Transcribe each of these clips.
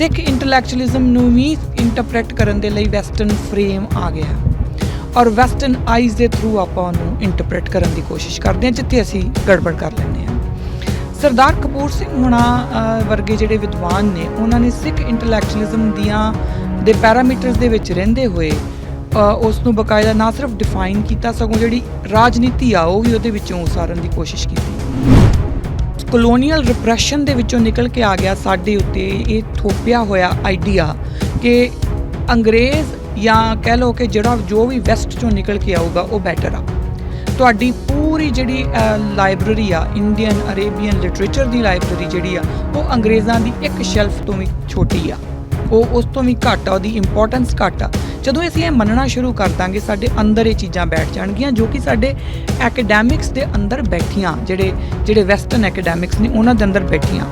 ਸਿੱਖ ਇੰਟੈਲੈਕਚੁਅਲਿਜ਼ਮ ਨੂੰ ਵੀ ਇੰਟਰਪ੍ਰੀਟ ਕਰਨ ਦੇ ਲਈ ਵੈਸਟਰਨ ਫਰੇਮ ਆ ਗਿਆ ਔਰ ਵੈਸਟਰਨ ਆਈਜ਼ ਦੇ ਥਰੂ ਆਪਾਂ ਉਹਨੂੰ ਇੰਟਰਪ੍ਰੀਟ ਕਰਨ ਦੀ ਕੋਸ਼ਿਸ਼ ਕਰਦੇ ਹਾਂ, ਜਿੱਥੇ ਅਸੀਂ ਗੜਬੜ ਕਰ ਲੈਂਦੇ ਹਾਂ। ਸਰਦਾਰ ਕਪੂਰ ਸਿੰਘ ਹੁਣਾ ਵਰਗੇ ਜਿਹੜੇ ਵਿਦਵਾਨ ਨੇ, ਉਹਨਾਂ ਨੇ ਸਿੱਖ ਇੰਟੈਲੈਕਚੁਅਲਿਜ਼ਮ ਦੀਆਂ ਦੇ ਪੈਰਾਮੀਟਰਸ ਦੇ ਵਿੱਚ ਰਹਿੰਦੇ ਹੋਏ ਉਸ ਨੂੰ ਬਕਾਇਦਾ ਨਾ ਸਿਰਫ ਡਿਫਾਈਨ ਕੀਤਾ, ਸਗੋਂ ਜਿਹੜੀ ਰਾਜਨੀਤੀ ਆ, ਉਹ ਵੀ ਉਹਦੇ ਵਿੱਚੋਂ ਉਸਾਰਨ ਦੀ ਕੋਸ਼ਿਸ਼ ਕੀਤੀ। ਕਲੋਨੀਅਲ ਰਿਪਰੈਸ਼ਨ ਦੇ ਵਿੱਚੋਂ ਨਿਕਲ ਕੇ ਆ ਗਿਆ ਸਾਡੇ ਉੱਤੇ। ਇਹ ਥੋਪਿਆ ਹੋਇਆ ਆਈਡੀਆ ਕਿ ਅੰਗਰੇਜ਼ ਜਾਂ ਕਹਿ ਲਓ ਕਿ ਜਿਹੜਾ ਜੋ ਵੀ ਵੈਸਟ ਚੋਂ ਨਿਕਲ ਕੇ ਆਊਗਾ, ਉਹ ਬੈਟਰ ਆ। ਤੁਹਾਡੀ ਪੂਰੀ ਜਿਹੜੀ ਲਾਇਬ੍ਰੇਰੀ ਆ ਇੰਡੀਅਨ ਅਰੇਬੀਅਨ ਲਿਟਰੇਚਰ ਦੀ ਲਾਇਬ੍ਰੇਰੀ ਜਿਹੜੀ ਆ, ਉਹ ਅੰਗਰੇਜ਼ਾਂ ਦੀ ਇੱਕ ਸ਼ੈਲਫ ਤੋਂ ਵੀ ਛੋਟੀ ਆ। ਉਹ ਉਸ ਤੋਂ ਵੀ ਘੱਟ ਆ, ਉਹਦੀ ਇੰਪੋਰਟੈਂਸ ਘੱਟ ਆ। ਜਦੋਂ ਅਸੀਂ ਇਹ ਮੰਨਣਾ ਸ਼ੁਰੂ ਕਰ ਦਾਂਗੇ, ਸਾਡੇ ਅੰਦਰ ਇਹ ਚੀਜ਼ਾਂ ਬੈਠ ਜਾਣਗੀਆਂ ਜੋ ਕਿ ਸਾਡੇ ਐਕੈਡੈਮਿਕਸ ਦੇ ਅੰਦਰ ਬੈਠੀਆਂ, ਜਿਹੜੇ ਜਿਹੜੇ ਵੈਸਟਰਨ ਐਕੈਡੈਮਿਕਸ ਨੇ, ਉਹਨਾਂ ਦੇ ਅੰਦਰ ਬੈਠੀਆਂ।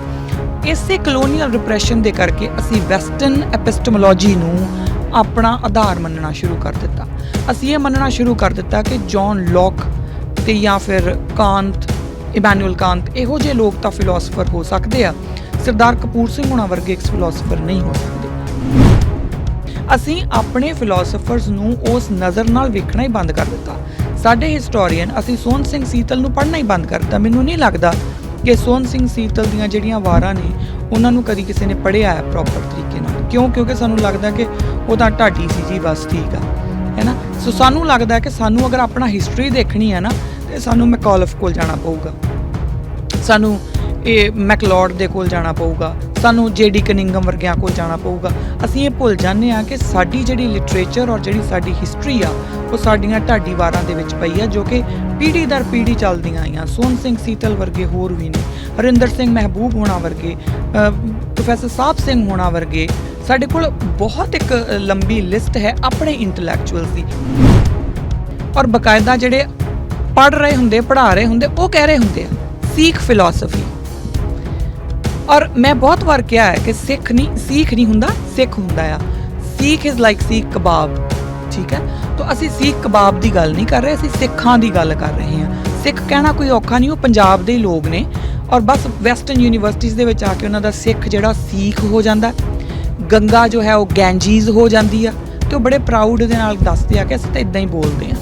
ਇਸੇ ਕਲੋਨੀਅਲ ਰਿਪਰੈਸ਼ਨ ਦੇ ਕਰਕੇ ਅਸੀਂ ਵੈਸਟਰਨ ਐਪਿਸਟਮੋਲੋਜੀ ਨੂੰ ਆਪਣਾ ਆਧਾਰ ਮੰਨਣਾ ਸ਼ੁਰੂ ਕਰ ਦਿੱਤਾ। ਅਸੀਂ ਇਹ ਮੰਨਣਾ ਸ਼ੁਰੂ ਕਰ ਦਿੱਤਾ ਕਿ ਜੌਨ ਲੌਕ ਤੇ ਜਾਂ ਫਿਰ ਕਾਂਤ ਇਮੈਨੂਅਲ ਕਾਂਤ ਇਹੋ ਜਿਹੇ ਲੋਕ ਤਾਂ ਫਿਲਾਸਫਰ ਹੋ ਸਕਦੇ ਆ। ਸਰਦਾਰ ਕਪੂਰ ਸਿੰਘ ਹੋਣਾ ਵਰਗੇ ਇੱਕ ਫਿਲਾਸਫਰ ਨਹੀਂ ਹੋ ਸਕਦੇ। ਅਸੀਂ ਆਪਣੇ ਫਿਲਾਸਫਰਸ ਨੂੰ ਉਸ ਨਜ਼ਰ ਨਾਲ ਵੇਖਣਾ ਹੀ ਬੰਦ ਕਰ ਦਿੱਤਾ। ਸਾਡੇ ਹਿਸਟੋਰੀਅਨ ਅਸੀਂ ਸੋਹਣ ਸਿੰਘ ਸੀਤਲ ਨੂੰ ਪੜ੍ਹਨਾ ਹੀ ਬੰਦ ਕਰ ਦਿੱਤਾ। ਮੈਨੂੰ ਨਹੀਂ ਲੱਗਦਾ ਕਿ ਸੋਹਣ ਸਿੰਘ ਸੀਤਲ ਦੀਆਂ ਜਿਹੜੀਆਂ ਵਾਰਾਂ ਨੇ, ਉਹਨਾਂ ਨੂੰ ਕਦੀ ਕਿਸੇ ਨੇ ਪੜ੍ਹਿਆ ਹੈ ਪ੍ਰੋਪਰ ਤਰੀਕੇ ਨਾਲ। ਕਿਉਂ? ਕਿਉਂਕਿ ਸਾਨੂੰ ਲੱਗਦਾ ਕਿ ਉਹ ਤਾਂ ਢਾਡੀ ਸੀ ਜੀ ਬਸ ਠੀਕ ਆ ਹੈਨਾ ਸੋ ਸਾਨੂੰ ਲੱਗਦਾ ਕਿ ਸਾਨੂੰ ਅਗਰ ਆਪਣਾ ਹਿਸਟਰੀ ਦੇਖਣੀ ਹੈ ਨਾ, ਤੇ ਸਾਨੂੰ ਮੈਕੋਲਫ ਕੋਲ ਜਾਣਾ ਪਊਗਾ। ਸਾਨੂੰ ਇਹ ਮੈਕਲੌਡ ਦੇ ਕੋਲ ਜਾਣਾ ਪਊਗਾ। ਸਾਨੂੰ ਜੇਡੀ ਕਨਿੰਗਮ ਵਰਗਿਆਂ ਕੋਲ ਜਾਣਾ ਪਊਗਾ। ਅਸੀਂ ਇਹ ਭੁੱਲ ਜਾਂਦੇ ਆ ਕਿ ਸਾਡੀ ਜਿਹੜੀ ਲਿਟਰੇਚਰ ਔਰ ਜਿਹੜੀ ਸਾਡੀ ਹਿਸਟਰੀ ਆ, ਉਹ ਸਾਡੀਆਂ ਢਾਡੀ ਵਾਰਾਂ ਦੇ ਵਿੱਚ ਪਈ ਆ, ਜੋ ਕਿ ਪੀੜ੍ਹੀ ਦਰ ਪੀੜ੍ਹੀ ਚੱਲਦੀਆਂ ਆਈਆਂ। ਸੋਹਣ ਸਿੰਘ ਸੀਤਲ ਵਰਗੇ ਹੋਰ ਵੀ ਨੇ, ਹਰਿੰਦਰ ਸਿੰਘ ਮਹਿਬੂਬ ਹੋਣਾ ਵਰਗੇ ਪ੍ਰੋਫੈਸਰ ਸਾਹਿਬ ਸਿੰਘ ਹੋਣਾ ਵਰਗੇ, ਸਾਡੇ ਕੋਲ ਬਹੁਤ ਇੱਕ ਲੰਬੀ ਲਿਸਟ ਹੈ ਆਪਣੇ ਇੰਟੈਲੈਕਚੁਅਲਸ ਦੀ। ਔਰ ਬਕਾਇਦਾ ਜਿਹੜੇ ਪੜ ਰਹੇ ਹੁੰਦੇ, ਪੜ੍ਹਾ ਰਹੇ ਹੁੰਦੇ, ਉਹ ਕਹਿ ਰਹੇ ਹੁੰਦੇ ਆ ਸੀਖ ਫਿਲਾਸਫੀ ਔਰ ਮੈਂ ਬਹੁਤ ਵਾਰ ਕਿਹਾ ਹੈ ਕਿ ਸਿੱਖ ਨਹੀਂ ਸਿੱਖ ਨਹੀਂ ਹੁੰਦਾ, ਸਿੱਖ ਹੁੰਦਾ ਆ। ਸਿੱਖ ਇਜ਼ ਲਾਈਕ ਸਿੱਖ ਕਬਾਬ, ਠੀਕ ਹੈ? ਤਾਂ ਅਸੀਂ ਸਿੱਖ ਕਬਾਬ ਦੀ ਗੱਲ ਨਹੀਂ ਕਰ ਰਹੇ, ਅਸੀਂ ਸਿੱਖਾਂ ਦੀ ਗੱਲ ਕਰ ਰਹੇ ਹਾਂ। ਸਿੱਖ ਕਹਿਣਾ ਕੋਈ ਔਖਾ ਨਹੀਂ, ਉਹ ਪੰਜਾਬ ਦੇ ਲੋਕ ਨੇ। ਔਰ ਬਸ ਵੈਸਟਰਨ ਯੂਨੀਵਰਸਿਟੀਜ਼ ਦੇ ਵਿੱਚ ਆ ਕੇ ਉਹਨਾਂ ਦਾ ਸਿੱਖ ਜਿਹੜਾ ਸਿੱਖ ਹੋ ਜਾਂਦਾ। ਗੰਗਾ ਜੋ ਹੈ, ਉਹ ਗੈਂਜੀਜ਼ ਹੋ ਜਾਂਦੀ ਆ। ਤੇ ਉਹ ਬੜੇ ਪ੍ਰਾਊਡ ਦੇ ਨਾਲ ਦੱਸਦੇ ਆ ਕਿ ਅਸੀਂ ਤਾਂ ਇਦਾਂ ਹੀ ਬੋਲਦੇ ਆ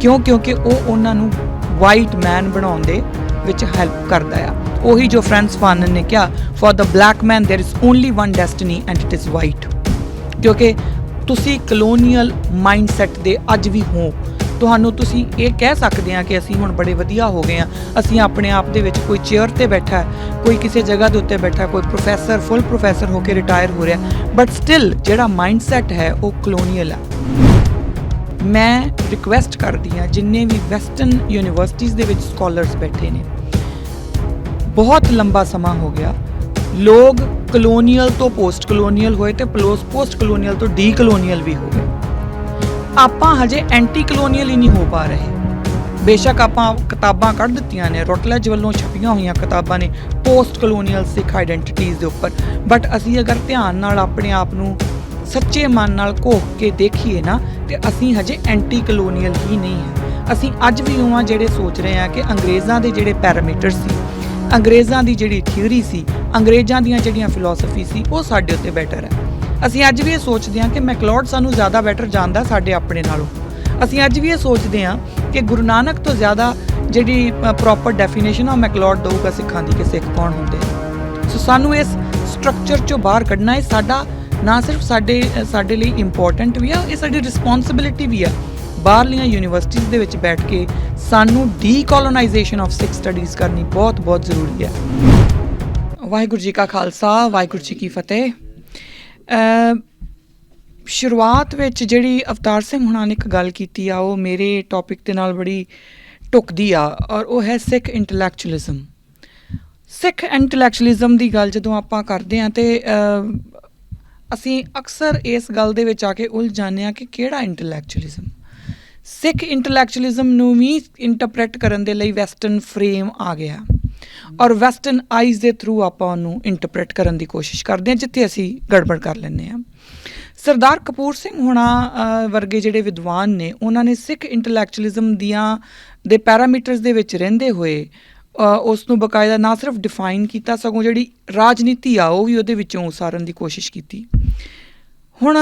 ਕਿਉਂ? ਕਿਉਂਕਿ ਉਹ ਉਹਨਾਂ ਨੂੰ ਵਾਈਟ ਮੈਨ ਬਣਾਉਣ ਦੇ ਵਿੱਚ ਹੈਲਪ ਕਰਦਾ ਆ। ਉਹੀ ਜੋ ਫ੍ਰਾਂਸ ਫਾਨਨ ਨੇ ਕਿਹਾ for the black man there is only one destiny and it is white ਕਿਉਂਕਿ ਤੁਸੀਂ ਕਲੋਨੀਅਲ ਮਾਈਂਡਸੈਟ ਦੇ ਅੱਜ ਵੀ ਹੋ। ਤੁਹਾਨੂੰ ਤੁਸੀਂ ਇਹ ਕਹਿ ਸਕਦੇ ਆ ਕਿ ਅਸੀਂ ਹੁਣ ਬੜੇ ਵਧੀਆ ਹੋ ਗਏ ਆ ਅਸੀਂ ਆਪਣੇ ਆਪ ਦੇ ਵਿੱਚ ਕੋਈ ਚੇਅਰ ਤੇ ਬੈਠਾ ਹੈ, ਕੋਈ ਕਿਸੇ ਜਗ੍ਹਾ ਦੇ ਉੱਤੇ ਬੈਠਾ ਕੋਈ ਪ੍ਰੋਫੈਸਰ ਫੁੱਲ ਪ੍ਰੋਫੈਸਰ ਹੋ ਕੇ ਰਿਟਾਇਰ ਹੋ ਰਿਹਾ ਬਟ ਸਟਿਲ ਜਿਹੜਾ ਮਾਈਂਡਸੈਟ ਹੈ, ਉਹ ਕਲੋਨੀਅਲ ਆ ਮੈਂ ਰਿਕੁਐਸਟ ਕਰਦੀ ਆ ਜਿੰਨੇ ਵੀ ਵੈਸਟਰਨ ਯੂਨੀਵਰਸਿਟੀਆਂ ਦੇ ਵਿੱਚ ਸਕਾਲਰਸ ਬੈਠੇ ਨੇ ਬਹੁਤ ਲੰਬਾ ਸਮਾਂ ਹੋ ਗਿਆ। ਲੋਕ ਕਲੋਨੀਅਲ ਤੋਂ ਪੋਸਟ ਕਲੋਨੀਅਲ ਹੋਏ ਤੇ ਪੋਸਟ ਕਲੋਨੀਅਲ ਤੋਂ ਡੀ ਕਲੋਨੀਅਲ ਵੀ ਹੋ ਗਏ। ਆਪਾਂ ਹਜੇ ਐਂਟੀ ਕਲੋਨੀਅਲ ਹੀ ਨਹੀਂ ਹੋ ਪਾ ਰਹੇ। ਬੇਸ਼ੱਕ ਆਪਾਂ ਕਿਤਾਬਾਂ ਕੱਢ ਦਿੱਤੀਆਂ ਨੇ, ਰੋਟਲੇਜ ਵੱਲੋਂ ਛਪੀਆਂ ਹੋਈਆਂ ਕਿਤਾਬਾਂ ਨੇ ਪੋਸਟ ਕਲੋਨੀਅਲ ਸਿੱਖ ਆਇਡੈਂਟੀਟੀਜ਼ ਦੇ ਉੱਪਰ। ਬਟ ਅਸੀਂ ਅਗਰ ਧਿਆਨ ਨਾਲ ਆਪਣੇ ਆਪ ਨੂੰ ਸੱਚੇ ਮਨ ਨਾਲ ਘੋਖ ਕੇ ਦੇਖੀਏ ਨਾ, ਤੇ ਅਸੀਂ ਹਜੇ ਐਂਟੀ ਕਲੋਨੀਅਲ ਹੀ ਨਹੀਂ ਹੈ। ਅਸੀਂ ਅੱਜ ਵੀ ਉਹਾਂ ਜਿਹੜੇ ਸੋਚ ਰਹੇ ਹਾਂ ਕਿ ਅੰਗਰੇਜ਼ਾਂ ਦੇ ਜਿਹੜੇ ਪੈਰਾਮੀਟਰ ਸੀ ਅੰਗਰੇਜ਼ਾਂ ਦੀ ਜਿਹੜੀ ਥਿਊਰੀ ਸੀ, ਅੰਗਰੇਜ਼ਾਂ ਦੀਆਂ ਜਿਹੜੀਆਂ ਫਿਲਾਸਫੀ ਸੀ, ਉਹ ਸਾਡੇ ਉੱਤੇ ਬੈਟਰ ਹੈ। ਅਸੀਂ ਅੱਜ ਵੀ ਇਹ ਸੋਚਦੇ ਹਾਂ ਕਿ ਮੈਕਲੋਡ ਸਾਨੂੰ ਜ਼ਿਆਦਾ ਬੈਟਰ ਜਾਣਦਾ ਸਾਡੇ ਆਪਣੇ ਨਾਲੋਂ। ਅਸੀਂ ਅੱਜ ਵੀ ਇਹ ਸੋਚਦੇ ਹਾਂ ਕਿ ਗੁਰੂ ਨਾਨਕ ਤੋਂ ਜ਼ਿਆਦਾ ਜਿਹੜੀ ਪ੍ਰੋਪਰ ਡੈਫੀਨੇਸ਼ਨ ਆ ਮੈਕਲੋਡ ਦਊਗਾ ਸਿੱਖਾਂ ਦੀ ਕਿ ਸਿੱਖ ਕੌਣ ਹੁੰਦੇ ਸੋ ਸਾਨੂੰ ਇਸ ਸਟਰਕਚਰ ਚੋਂ ਬਾਹਰ ਕੱਢਣਾ ਹੈ ਸਾਡਾ, ਨਾ ਸਿਰਫ ਸਾਡੇ ਸਾਡੇ ਲਈ ਇੰਪੋਰਟੈਂਟ ਵੀ ਆ, ਇਹ ਸਾਡੀ ਰਿਸਪੌਂਸਿਬਿਲਿਟੀ ਵੀ ਆ। ਬਾਹਰਲੀਆਂ ਯੂਨੀਵਰਸਿਟੀਜ਼ ਦੇ ਵਿੱਚ ਬੈਠ ਕੇ ਸਾਨੂੰ ਡੀਕੋਲੋਨਾਈਜੇਸ਼ਨ ਆਫ ਸਿੱਖ ਸਟੱਡੀਜ਼ ਕਰਨੀ ਬਹੁਤ ਬਹੁਤ ਜ਼ਰੂਰੀ ਹੈ। ਵਾਹਿਗੁਰੂ ਜੀ ਕਾ ਖਾਲਸਾ, ਵਾਹਿਗੁਰੂ ਜੀ ਕੀ ਫਤਿਹ। ਸ਼ੁਰੂਆਤ ਵਿੱਚ ਜਿਹੜੀ ਅਵਤਾਰ ਸਿੰਘ ਹੁਣਾਂ ਨੇ ਇੱਕ ਗੱਲ ਕੀਤੀ ਆ, ਉਹ ਮੇਰੇ ਟੌਪਿਕ ਦੇ ਨਾਲ ਬੜੀ ਟੁਕਦੀ ਆ, ਔਰ ਉਹ ਹੈ ਸਿੱਖ ਇੰਟੈਲੈਕਚੁਅਲਿਜ਼ਮ ਸਿੱਖ ਇੰਟੈਲੈਕਚੁਅਲਿਜ਼ਮ ਦੀ ਗੱਲ ਜਦੋਂ ਆਪਾਂ ਕਰਦੇ ਆ ਤੇ ਅਸੀਂ ਅਕਸਰ ਇਸ ਗੱਲ ਦੇ ਵਿੱਚ ਆ ਕੇ ਉਲਝ ਜਾਂਦੇ ਆ ਕਿ ਕਿਹੜਾ ਇੰਟੈਲੈਕਚੁਅਲਿਜ਼ਮ ਸਿੱਖ ਇੰਟੈਲੈਕਚੁਅਲਿਜ਼ਮ ਨੂੰ ਵੀ ਇੰਟਰਪ੍ਰੀਟ ਕਰਨ ਦੇ ਲਈ ਵੈਸਟਰਨ ਫਰੇਮ ਆ ਗਿਆ। ਔਰ ਵੈਸਟਰਨ ਆਈਜ਼ ਦੇ ਥਰੂ ਆਪਾਂ ਉਹਨੂੰ ਇੰਟਰਪ੍ਰੀਟ ਕਰਨ ਦੀ ਕੋਸ਼ਿਸ਼ ਕਰਦੇ ਹਾਂ, ਜਿੱਥੇ ਅਸੀਂ ਗੜਬੜ ਕਰ ਲੈਂਦੇ ਹਾਂ। ਸਰਦਾਰ ਕਪੂਰ ਸਿੰਘ ਹੁਣਾ ਵਰਗੇ ਜਿਹੜੇ ਵਿਦਵਾਨ ਨੇ, ਉਹਨਾਂ ਨੇ ਸਿੱਖ ਇੰਟੈਲੈਕਚੁਅਲਿਜ਼ਮ ਦੀਆਂ ਦੇ ਪੈਰਾਮੀਟਰਸ ਦੇ ਵਿੱਚ ਰਹਿੰਦੇ ਹੋਏ ਉਸ ਨੂੰ ਬਕਾਇਦਾ ਨਾ ਸਿਰਫ ਡਿਫਾਈਨ ਕੀਤਾ, ਸਗੋਂ ਜਿਹੜੀ ਰਾਜਨੀਤੀ ਆ, ਉਹ ਵੀ ਉਹਦੇ ਵਿੱਚੋਂ ਉਸਾਰਨ ਦੀ ਕੋਸ਼ਿਸ਼ ਕੀਤੀ। ਹੁਣ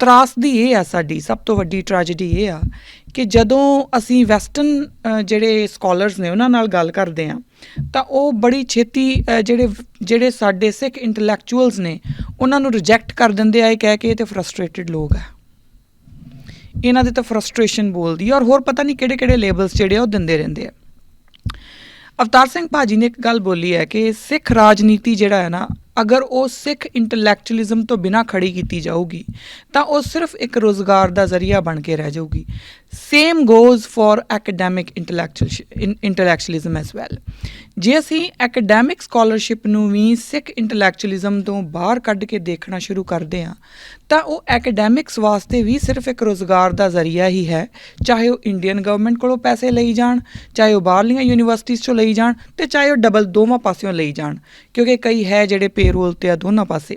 ਤਰਾਸਦੀ ਇਹ ਆ ਸਾਡੀ, ਸਭ ਤੋਂ ਵੱਡੀ ਟ੍ਰੈਜੇਡੀ ਇਹ ਆ ਕਿ ਜਦੋਂ ਅਸੀਂ ਵੈਸਟਰਨ ਜਿਹੜੇ ਸਕਾਲਰਸ ਨੇ ਉਹਨਾਂ ਨਾਲ ਗੱਲ ਕਰਦੇ ਆ ਤਾਂ ਉਹ ਬੜੀ ਛੇਤੀ ਜਿਹੜੇ ਜਿਹੜੇ ਸਾਡੇ ਸਿੱਖ ਇੰਟੈਲੈਕਚੁਅਲਸ ਨੇ, ਉਹਨਾਂ ਨੂੰ ਰਿਜੈਕਟ ਕਰ ਦਿੰਦੇ ਆ, ਇਹ ਕਹਿ ਕੇ ਇਹ ਤੇ ਫਰਸਟ੍ਰੇਟਡ ਲੋਕ ਆ। ਇਹਨਾਂ ਦੇ ਤਾਂ ਫਰਸਟ੍ਰੇਸ਼ਨ ਬੋਲਦੀ ਔਰ ਹੋਰ ਪਤਾ ਨਹੀਂ ਕਿਹੜੇ ਕਿਹੜੇ ਲੇਬਲਸ ਜਿਹੜੇ ਆ, ਉਹ ਦਿੰਦੇ ਰਹਿੰਦੇ ਆ। ਅਵਤਾਰ ਸਿੰਘ ਭਾਜੀ ਨੇ ਇੱਕ ਗੱਲ ਬੋਲੀ ਹੈ ਕਿ ਸਿੱਖ ਰਾਜਨੀਤੀ ਜਿਹੜਾ ਹੈ ਨਾ, ਅਗਰ ਉਹ ਸਿੱਖ ਇੰਟੈਲੈਕਚੁਅਲਿਜ਼ਮ ਤੋਂ ਬਿਨਾ ਖੜੀ ਕੀਤੀ ਜਾਊਗੀ, ਤਾਂ ਉਹ ਸਿਰਫ ਇੱਕ ਰੋਜ਼ਗਾਰ ਦਾ ਜ਼ਰੀਆ ਬਣ ਕੇ ਰਹਿ ਜਾਊਗੀ। Same goes for academic intellectualism as well ਜੇ ਅਸੀਂ ਐਕੈਡੈਮਿਕ ਸਕਾਲਰਸ਼ਿਪ ਨੂੰ ਵੀ ਸਿੱਖ ਇੰਟੈਲੈਕਚੁਅਲਿਜ਼ਮ ਤੋਂ ਬਾਹਰ ਕੱਢ ਕੇ ਦੇਖਣਾ ਸ਼ੁਰੂ ਕਰਦੇ ਹਾਂ, ਤਾਂ ਉਹ ਐਕੈਡੈਮਿਕਸ ਵਾਸਤੇ ਵੀ ਸਿਰਫ ਇੱਕ ਰੋਜ਼ਗਾਰ ਦਾ ਜ਼ਰੀਆ ਹੀ ਹੈ। ਚਾਹੇ ਉਹ ਇੰਡੀਅਨ ਗਵਰਨਮੈਂਟ ਕੋਲੋਂ ਪੈਸੇ ਲਈ ਜਾਣ, ਚਾਹੇ ਉਹ ਬਾਹਰਲੀਆਂ ਯੂਨੀਵਰਸਿਟੀਜ਼ ਚੋਂ ਲਈ ਜਾਣ ਤੇ ਚਾਹੇ ਉਹ ਡਬਲ ਦੋਵਾਂ ਪਾਸਿਓਂ ਲਈ ਜਾਣ, ਕਿਉਂਕਿ ਕਈ ਹੈ ਜਿਹੜੇ ਪੇਰੋਲ ਤੇ ਆ ਦੋਨਾਂ ਪਾਸੇ।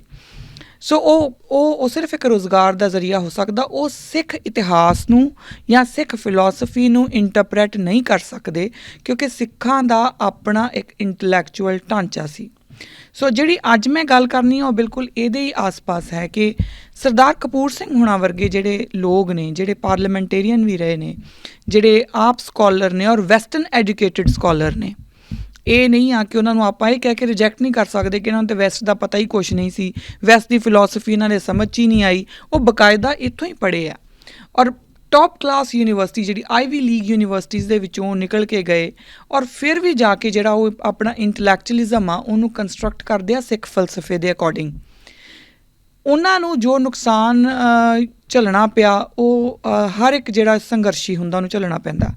ਸੋ ਉਹ ਉਹ ਉਹ ਸਿਰਫ ਇੱਕ ਰੋਜ਼ਗਾਰ ਦਾ ਜ਼ਰੀਆ ਹੋ ਸਕਦਾ, ਉਹ ਸਿੱਖ ਇਤਿਹਾਸ ਨੂੰ ਜਾਂ ਸਿੱਖ ਫਿਲਾਸਫੀ ਨੂੰ ਇੰਟਰਪ੍ਰੈਟ ਨਹੀਂ ਕਰ ਸਕਦੇ, ਕਿਉਂਕਿ ਸਿੱਖਾਂ ਦਾ ਆਪਣਾ ਇੱਕ ਇੰਟੈਲੈਕਚੁਅਲ ਢਾਂਚਾ ਸੀ। ਸੋ ਜਿਹੜੀ ਅੱਜ ਮੈਂ ਗੱਲ ਕਰਨੀ ਆ, ਉਹ ਬਿਲਕੁਲ ਇਹਦੇ ਹੀ ਆਸ-ਪਾਸ ਹੈ ਕਿ ਸਰਦਾਰ ਕਪੂਰ ਸਿੰਘ ਹੁਣਾਂ ਵਰਗੇ ਜਿਹੜੇ ਲੋਕ ਨੇ, ਜਿਹੜੇ ਪਾਰਲੀਮੈਂਟੇਰੀਅਨ ਵੀ ਰਹੇ ਨੇ, ਜਿਹੜੇ ਆਪ ਸਕਾਲਰ ਨੇ ਔਰ ਵੈਸਟਰਨ ਐਜੂਕੇਟਿਡ ਸਕਾਲਰ ਨੇ ਇਹ ਨਹੀਂ ਆ ਕਿ ਉਹਨਾਂ ਨੂੰ ਆਪਾਂ ਇਹ ਕਹਿ ਕੇ ਰਿਜੈਕਟ ਨਹੀਂ ਕਰ ਸਕਦੇ ਕਿ ਇਹਨਾਂ ਨੂੰ ਤੇ ਵੈਸਟ ਦਾ ਪਤਾ ਹੀ ਕੁਝ ਨਹੀਂ ਸੀ। ਵੈਸਟ ਦੀ ਫਿਲਾਸਫੀ ਇਹਨਾਂ ਨੇ ਸਮਝ 'ਚ ਹੀ ਨਹੀਂ ਆਈ। ਉਹ ਬਕਾਇਦਾ ਇੱਥੋਂ ਹੀ ਪੜ੍ਹੇ ਆ। ਔਰ ਟੌਪ ਕਲਾਸ ਯੂਨੀਵਰਸਿਟੀ ਜਿਹੜੀ ਆਈਵੀ ਲੀਗ ਯੂਨੀਵਰਸਿਟੀਜ਼ ਦੇ ਵਿੱਚੋਂ ਨਿਕਲ ਕੇ ਗਏ। ਔਰ ਫਿਰ ਵੀ ਜਾ ਕੇ ਜਿਹੜਾ ਉਹ ਆਪਣਾ ਇੰਟੈਲੈਕਚੁਅਲਿਜ਼ਮ ਆ, ਉਹਨੂੰ ਕੰਸਟਰਕਟ ਕਰਦੇ ਆ ਸਿੱਖ ਫਲਸਫੇ ਦੇ ਅਕੋਰਡਿੰਗ ਉਹਨਾਂ ਨੂੰ ਜੋ ਨੁਕਸਾਨ ਝੱਲਣਾ ਪਿਆ, ਉਹ ਹਰ ਇੱਕ ਜਿਹੜਾ ਸੰਘਰਸ਼ੀ ਹੁੰਦਾ ਉਹਨੂੰ ਝੱਲਣਾ ਪੈਂਦਾ।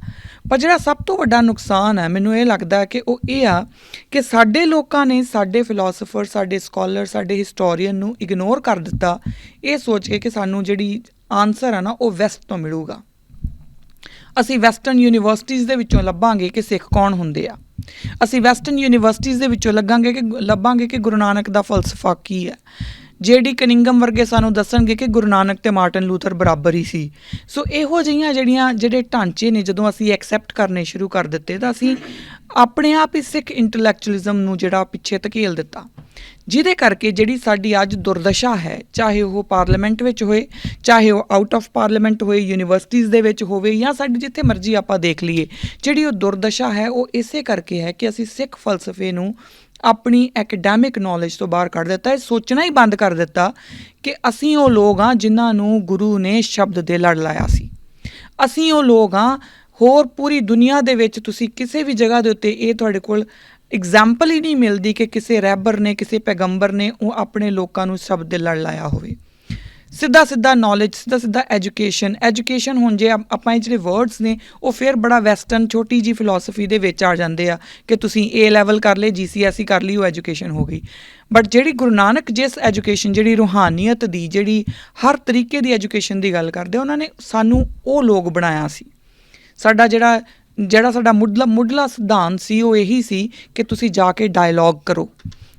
ਪਰ ਜਿਹੜਾ ਸਭ ਤੋਂ ਵੱਡਾ ਨੁਕਸਾਨ ਹੈ, ਮੈਨੂੰ ਇਹ ਲੱਗਦਾ ਕਿ ਉਹ ਇਹ ਆ ਕਿ ਸਾਡੇ ਲੋਕਾਂ ਨੇ ਸਾਡੇ ਫਿਲਾਸਫਰ ਸਾਡੇ ਸਕਾਲਰ ਸਾਡੇ ਹਿਸਟੋਰੀਅਨ ਨੂੰ ਇਗਨੋਰ ਕਰ ਦਿੱਤਾ। ਇਹ ਸੋਚ ਕੇ ਕਿ ਸਾਨੂੰ ਜਿਹੜੀ ਆਨਸਰ ਆ ਨਾ, ਉਹ ਵੈਸਟ ਤੋਂ ਮਿਲੂਗਾ। ਅਸੀਂ ਵੈਸਟਰਨ ਯੂਨੀਵਰਸਿਟੀਜ਼ ਦੇ ਵਿੱਚੋਂ ਲੱਭਾਂਗੇ ਕਿ ਸਿੱਖ ਕੌਣ ਹੁੰਦੇ ਆ। ਅਸੀਂ ਵੈਸਟਰਨ ਯੂਨੀਵਰਸਿਟੀਜ਼ ਦੇ ਵਿੱਚੋਂ ਲੱਗਾਂਗੇ ਕਿ, ਲੱਭਾਂਗੇ ਕਿ ਗੁਰੂ ਨਾਨਕ ਦਾ ਫਲਸਫਾ ਕੀ ਹੈ। ਜੇਡੀ ਕਨਿੰਗਮ ਵਰਗੇ ਸਾਨੂੰ ਦੱਸਣਗੇ ਕਿ ਗੁਰੂ ਨਾਨਕ ਤੇ ਮਾਰਟਨ ਲੂਥਰ ਬਰਾਬਰ ਹੀ ਸੀ। ਸੋ ਇਹੋ ਜਿਹੀਆਂ ਜਿਹੜੀਆਂ ਜਿਹੜੇ ਢਾਂਚੇ ਨੇ, ਜਦੋਂ ਅਸੀਂ ਐਕਸੈਪਟ ਕਰਨੇ ਸ਼ੁਰੂ ਕਰ ਦਿੱਤੇ, ਤਾਂ ਅਸੀਂ ਆਪਣੇ ਆਪ ਹੀ ਸਿੱਖ ਇੰਟੈਲੈਕਚੁਅਲਿਜ਼ਮ ਨੂੰ ਜਿਹੜਾ ਪਿੱਛੇ ਧਕੇਲ ਦਿੱਤਾ। ਜਿਹਦੇ ਕਰਕੇ ਜਿਹੜੀ ਸਾਡੀ ਅੱਜ ਦੁਰਦਸ਼ਾ ਹੈ, ਚਾਹੇ ਉਹ ਪਾਰਲੀਮੈਂਟ ਵਿੱਚ ਹੋਏ, ਚਾਹੇ ਉਹ ਆਊਟ ਆਫ ਪਾਰਲੀਮੈਂਟ ਹੋਏ ਯੂਨੀਵਰਸਿਟੀਜ਼ ਦੇ ਵਿੱਚ ਹੋਵੇ, ਜਾਂ ਸਾਡੀ ਜਿੱਥੇ ਮਰਜ਼ੀ ਆਪਾਂ ਦੇਖ ਲਈਏ, ਜਿਹੜੀ ਉਹ ਦੁਰਦਸ਼ਾ ਹੈ, ਉਹ ਇਸੇ ਕਰਕੇ ਹੈ ਕਿ ਅਸੀਂ ਸਿੱਖ ਫਲਸਫੇ ਨੂੰ ਆਪਣੀ ਐਕੈਡੈਮਿਕ ਨੌਲੇਜ ਤੋਂ ਬਾਹਰ ਕੱਢ ਦਿੱਤਾ ਇਹ ਸੋਚਣਾ ਹੀ ਬੰਦ ਕਰ ਦਿੱਤਾ ਕਿ ਅਸੀਂ ਉਹ ਲੋਕ ਆ ਜਿਨ੍ਹਾਂ ਨੂੰ ਗੁਰੂ ਨੇ ਸ਼ਬਦ ਦੇ ਲੜ ਲਾਇਆ ਸੀ। ਅਸੀਂ ਉਹ ਲੋਕ ਆ ਹੋਰ ਪੂਰੀ ਦੁਨੀਆ ਦੇ ਵਿੱਚ ਤੁਸੀਂ ਕਿਸੇ ਵੀ ਜਗ੍ਹਾ ਦੇ ਉੱਤੇ ਇਹ ਤੁਹਾਡੇ ਕੋਲ ਐਗਜ਼ਾਮਪਲ ਹੀ ਨਹੀਂ ਮਿਲਦੀ ਕਿ ਕਿਸੇ ਰਹਿਬਰ ਨੇ, ਕਿਸੇ ਪੈਗੰਬਰ ਨੇ ਉਹ ਆਪਣੇ ਲੋਕਾਂ ਨੂੰ ਸ਼ਬਦ ਦੇ ਲੜ ਲਾਇਆ ਹੋਵੇ। ਸਿੱਧਾ ਸਿੱਧਾ ਨੌਲੇਜ ਸਿੱਧਾ ਸਿੱਧਾ ਐਜੂਕੇਸ਼ਨ ਐਜੂਕੇਸ਼ਨ ਹੁਣ ਜੇ ਆਪ- ਆਪਾਂ ਇਹ ਜਿਹੜੇ ਵਰਡਸ ਨੇ ਉਹ ਫਿਰ ਬੜਾ ਵੈਸਟਰਨ ਛੋਟੀ ਜੀ ਫਿਲਾਸਫੀ ਦੇ ਵਿੱਚ ਆ ਜਾਂਦੇ ਆ ਕਿ ਤੁਸੀਂ ਏ ਲੈਵਲ ਕਰ ਲਏ ਜੀਸੀਐਸਈ ਕਰ ਲਈ ਉਹ ਐਜੂਕੇਸ਼ਨ ਹੋ ਗਈ। ਬਟ ਜਿਹੜੀ ਗੁਰੂ ਨਾਨਕ ਜਿਸ ਐਜੂਕੇਸ਼ਨ ਜਿਹੜੀ ਰੂਹਾਨੀਅਤ ਦੀ ਜਿਹੜੀ ਹਰ ਤਰੀਕੇ ਦੀ ਐਜੂਕੇਸ਼ਨ ਦੀ ਗੱਲ ਕਰਦੇ ਆ, ਉਹਨਾਂ ਨੇ ਸਾਨੂੰ ਉਹ ਲੋਕ ਬਣਾਇਆ ਸੀ। ਸਾਡਾ ਜਿਹੜਾ ਜਿਹੜਾ ਸਾਡਾ ਮੁੱਢਲਾ ਮੁੱਢਲਾ ਸਿਧਾਂਤ ਸੀ ਉਹ ਇਹੀ ਸੀ ਕਿ ਤੁਸੀਂ ਜਾ ਕੇ ਡਾਇਲੌਗ ਕਰੋ।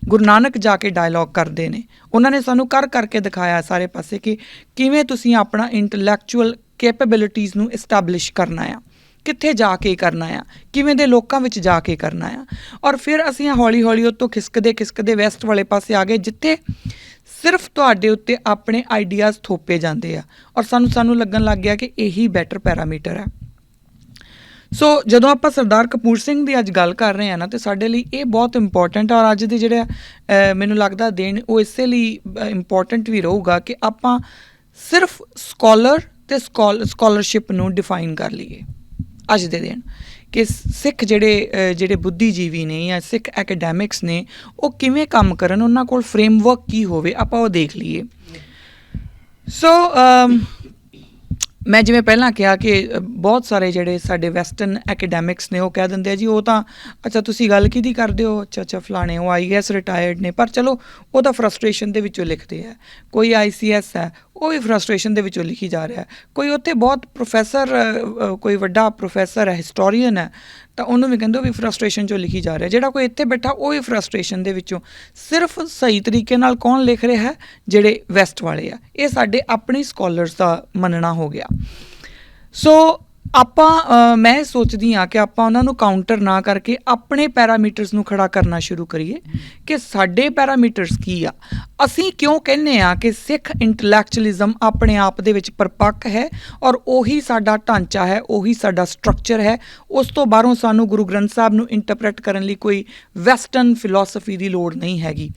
ਗੁਰੂ ਨਾਨਕ ਜਾ ਕੇ ਡਾਇਲੌਗ ਕਰਦੇ ਨੇ। ਉਹਨਾਂ ਨੇ ਸਾਨੂੰ ਕਰ ਕਰਕੇ ਦਿਖਾਇਆ ਸਾਰੇ ਪਾਸੇ ਕਿ ਕਿਵੇਂ ਤੁਸੀਂ ਆਪਣਾ ਇੰਟੈਲੈਕਚੁਅਲ ਕੈਪੇਬਿਲਿਟੀਜ਼ ਨੂੰ ਐਸਟੈਬਲਿਸ਼ ਕਰਨਾ ਆ। ਕਿੱਥੇ ਜਾ ਕੇ ਕਰਨਾ ਆ। ਕਿਵੇਂ ਦੇ ਲੋਕਾਂ ਵਿੱਚ ਜਾ ਕੇ ਕਰਨਾ ਆ। ਔਰ ਫਿਰ ਅਸੀਂ ਹੌਲੀ ਹੌਲੀ ਉਹ ਖਿਸਕਦੇ ਖਿਸਕਦੇ ਵੈਸਟ ਵਾਲੇ ਪਾਸੇ ਆ ਗਏ, ਜਿੱਥੇ ਸਿਰਫ ਤੁਹਾਡੇ ਉੱਤੇ ਆਪਣੇ ਆਈਡੀਆਜ਼ ਥੋਪੇ ਜਾਂਦੇ ਆ। ਔਰ ਸਾਨੂੰ ਸਾਨੂੰ ਲੱਗਣ ਲੱਗ ਗਿਆ ਕਿ ਇਹੀ ਬੈਟਰ ਪੈਰਾਮੀਟਰ ਹੈ ਸੋ ਜਦੋਂ ਆਪਾਂ ਸਰਦਾਰ ਕਪੂਰ ਸਿੰਘ ਦੀ ਅੱਜ ਗੱਲ ਕਰ ਰਹੇ ਹਾਂ ਨਾ, ਤੇ ਸਾਡੇ ਲਈ ਇਹ ਬਹੁਤ ਇੰਪੋਰਟੈਂਟ ਔਰ ਅੱਜ ਦੇ ਜਿਹੜੇ ਮੈਨੂੰ ਲੱਗਦਾ ਦੇਣ ਉਹ ਇਸੇ ਲਈ ਇੰਪੋਰਟੈਂਟ ਵੀ ਰਹੂਗਾ ਕਿ ਆਪਾਂ ਸਿਰਫ ਸਕਾਲਰ ਤੇ ਸਕਾਲਰਸ਼ਿਪ ਨੂੰ ਡਿਫਾਈਨ ਕਰ ਲਈਏ ਅੱਜ ਦੇ ਦਿਨ। ਕਿ ਸਿੱਖ ਜਿਹੜੇ ਜਿਹੜੇ ਬੁੱਧੀਜੀਵੀ ਨੇ ਜਾਂ ਸਿੱਖ ਐਕੈਡੈਮਿਕਸ ਨੇ, ਉਹ ਕਿਵੇਂ ਕੰਮ ਕਰਨ, ਉਹਨਾਂ ਕੋਲ ਫਰੇਮਵਰਕ ਕੀ ਹੋਵੇ, ਆਪਾਂ ਉਹ ਦੇਖ ਲਈਏ। ਸੋ ਮੈਂ ਜਿਵੇਂ ਪਹਿਲਾਂ ਕਿਹਾ ਕਿ ਬਹੁਤ ਸਾਰੇ ਜਿਹੜੇ ਸਾਡੇ ਵੈਸਟਰਨ ਐਕੈਡੈਮਿਕਸ ਨੇ, ਉਹ ਕਹਿ ਦਿੰਦੇ ਆ ਜੀ, ਉਹ ਤਾਂ, ਅੱਛਾ, ਤੁਸੀਂ ਗੱਲ ਕਿਹਦੀ ਕਰਦੇ ਹੋ? ਅੱਛਾ ਅੱਛਾ, ਫਲਾਣੇ, ਉਹ ਆਈਐਸ ਰਿਟਾਇਰਡ ਨੇ, ਪਰ ਚਲੋ, ਉਹ ਤਾਂ ਫਰਸਟ੍ਰੇਸ਼ਨ ਦੇ ਵਿੱਚੋਂ ਲਿਖਦੇ ਆ। ਕੋਈ ਆਈਸੀਐਸ ਹੈ ਉਹ ਵੀ ਫਰਸਟ੍ਰੇਸ਼ਨ ਦੇ ਵਿੱਚੋਂ ਲਿਖੀ ਜਾ ਰਿਹਾ ਕੋਈ ਉੱਥੇ ਬਹੁਤ ਪ੍ਰੋਫੈਸਰ ਕੋਈ ਵੱਡਾ ਪ੍ਰੋਫੈਸਰ ਹੈ ਹਿਸਟੋਰੀਅਨ ਹੈ, ਤਾਂ ਉਹਨੂੰ ਵੀ ਕਹਿੰਦੇ ਉਹ ਵੀ ਫਰਸਟ੍ਰੇਸ਼ਨ ਚੋਂ ਲਿਖੀ ਜਾ ਰਿਹਾ ਜਿਹੜਾ ਕੋਈ ਇੱਥੇ ਬੈਠਾ, ਉਹ ਵੀ ਫਰਸਟ੍ਰੇਸ਼ਨ ਦੇ ਵਿੱਚੋਂ। ਸਿਰਫ ਸਹੀ ਤਰੀਕੇ ਨਾਲ ਕੌਣ ਲਿਖ ਰਿਹਾ ਹੈ? ਜਿਹੜੇ ਵੈਸਟ ਵਾਲੇ ਆ। ਇਹ ਸਾਡੇ ਆਪਣੇ ਸਕਾਲਰਸ ਦਾ ਮੰਨਣਾ ਹੋ ਗਿਆ। ਸੋ ਆਪਾਂ ਅ, ਮੈਂ ਸੋਚਦੀ ਹਾਂ ਕਿ ਆਪਾਂ ਉਹਨਾਂ ਨੂੰ ਕਾਊਂਟਰ ਨਾ ਕਰਕੇ ਆਪਣੇ ਪੈਰਾਮੀਟਰਸ ਨੂੰ ਖੜਾ ਕਰਨਾ ਸ਼ੁਰੂ ਕਰੀਏ ਕਿ ਸਾਡੇ ਪੈਰਾਮੀਟਰਸ ਕੀ ਆ। ਅਸੀਂ ਕਿਉਂ ਕਹਿੰਨੇ ਆ ਕਿ ਸਿੱਖ ਇੰਟੈਲੈਕਚੁਅਲਿਜ਼ਮ ਆਪਣੇ ਆਪ ਦੇ ਵਿੱਚ ਪਰਪੱਕ ਹੈ ਔਰ ਉਹੀ ਸਾਡਾ ਢਾਂਚਾ ਹੈ ਉਹੀ ਸਾਡਾ ਸਟਰਕਚਰ ਹੈ। ਉਸ ਤੋਂ ਬਾਹਰੋਂ ਸਾਨੂੰ ਗੁਰੂ ਗ੍ਰੰਥ ਸਾਹਿਬ ਨੂੰ ਇੰਟਰਪ੍ਰੀਟ ਕਰਨ ਲਈ ਕੋਈ ਵੈਸਟਰਨ ਫਿਲਾਸਫੀ ਦੀ ਲੋੜ ਨਹੀਂ ਹੈਗੀ।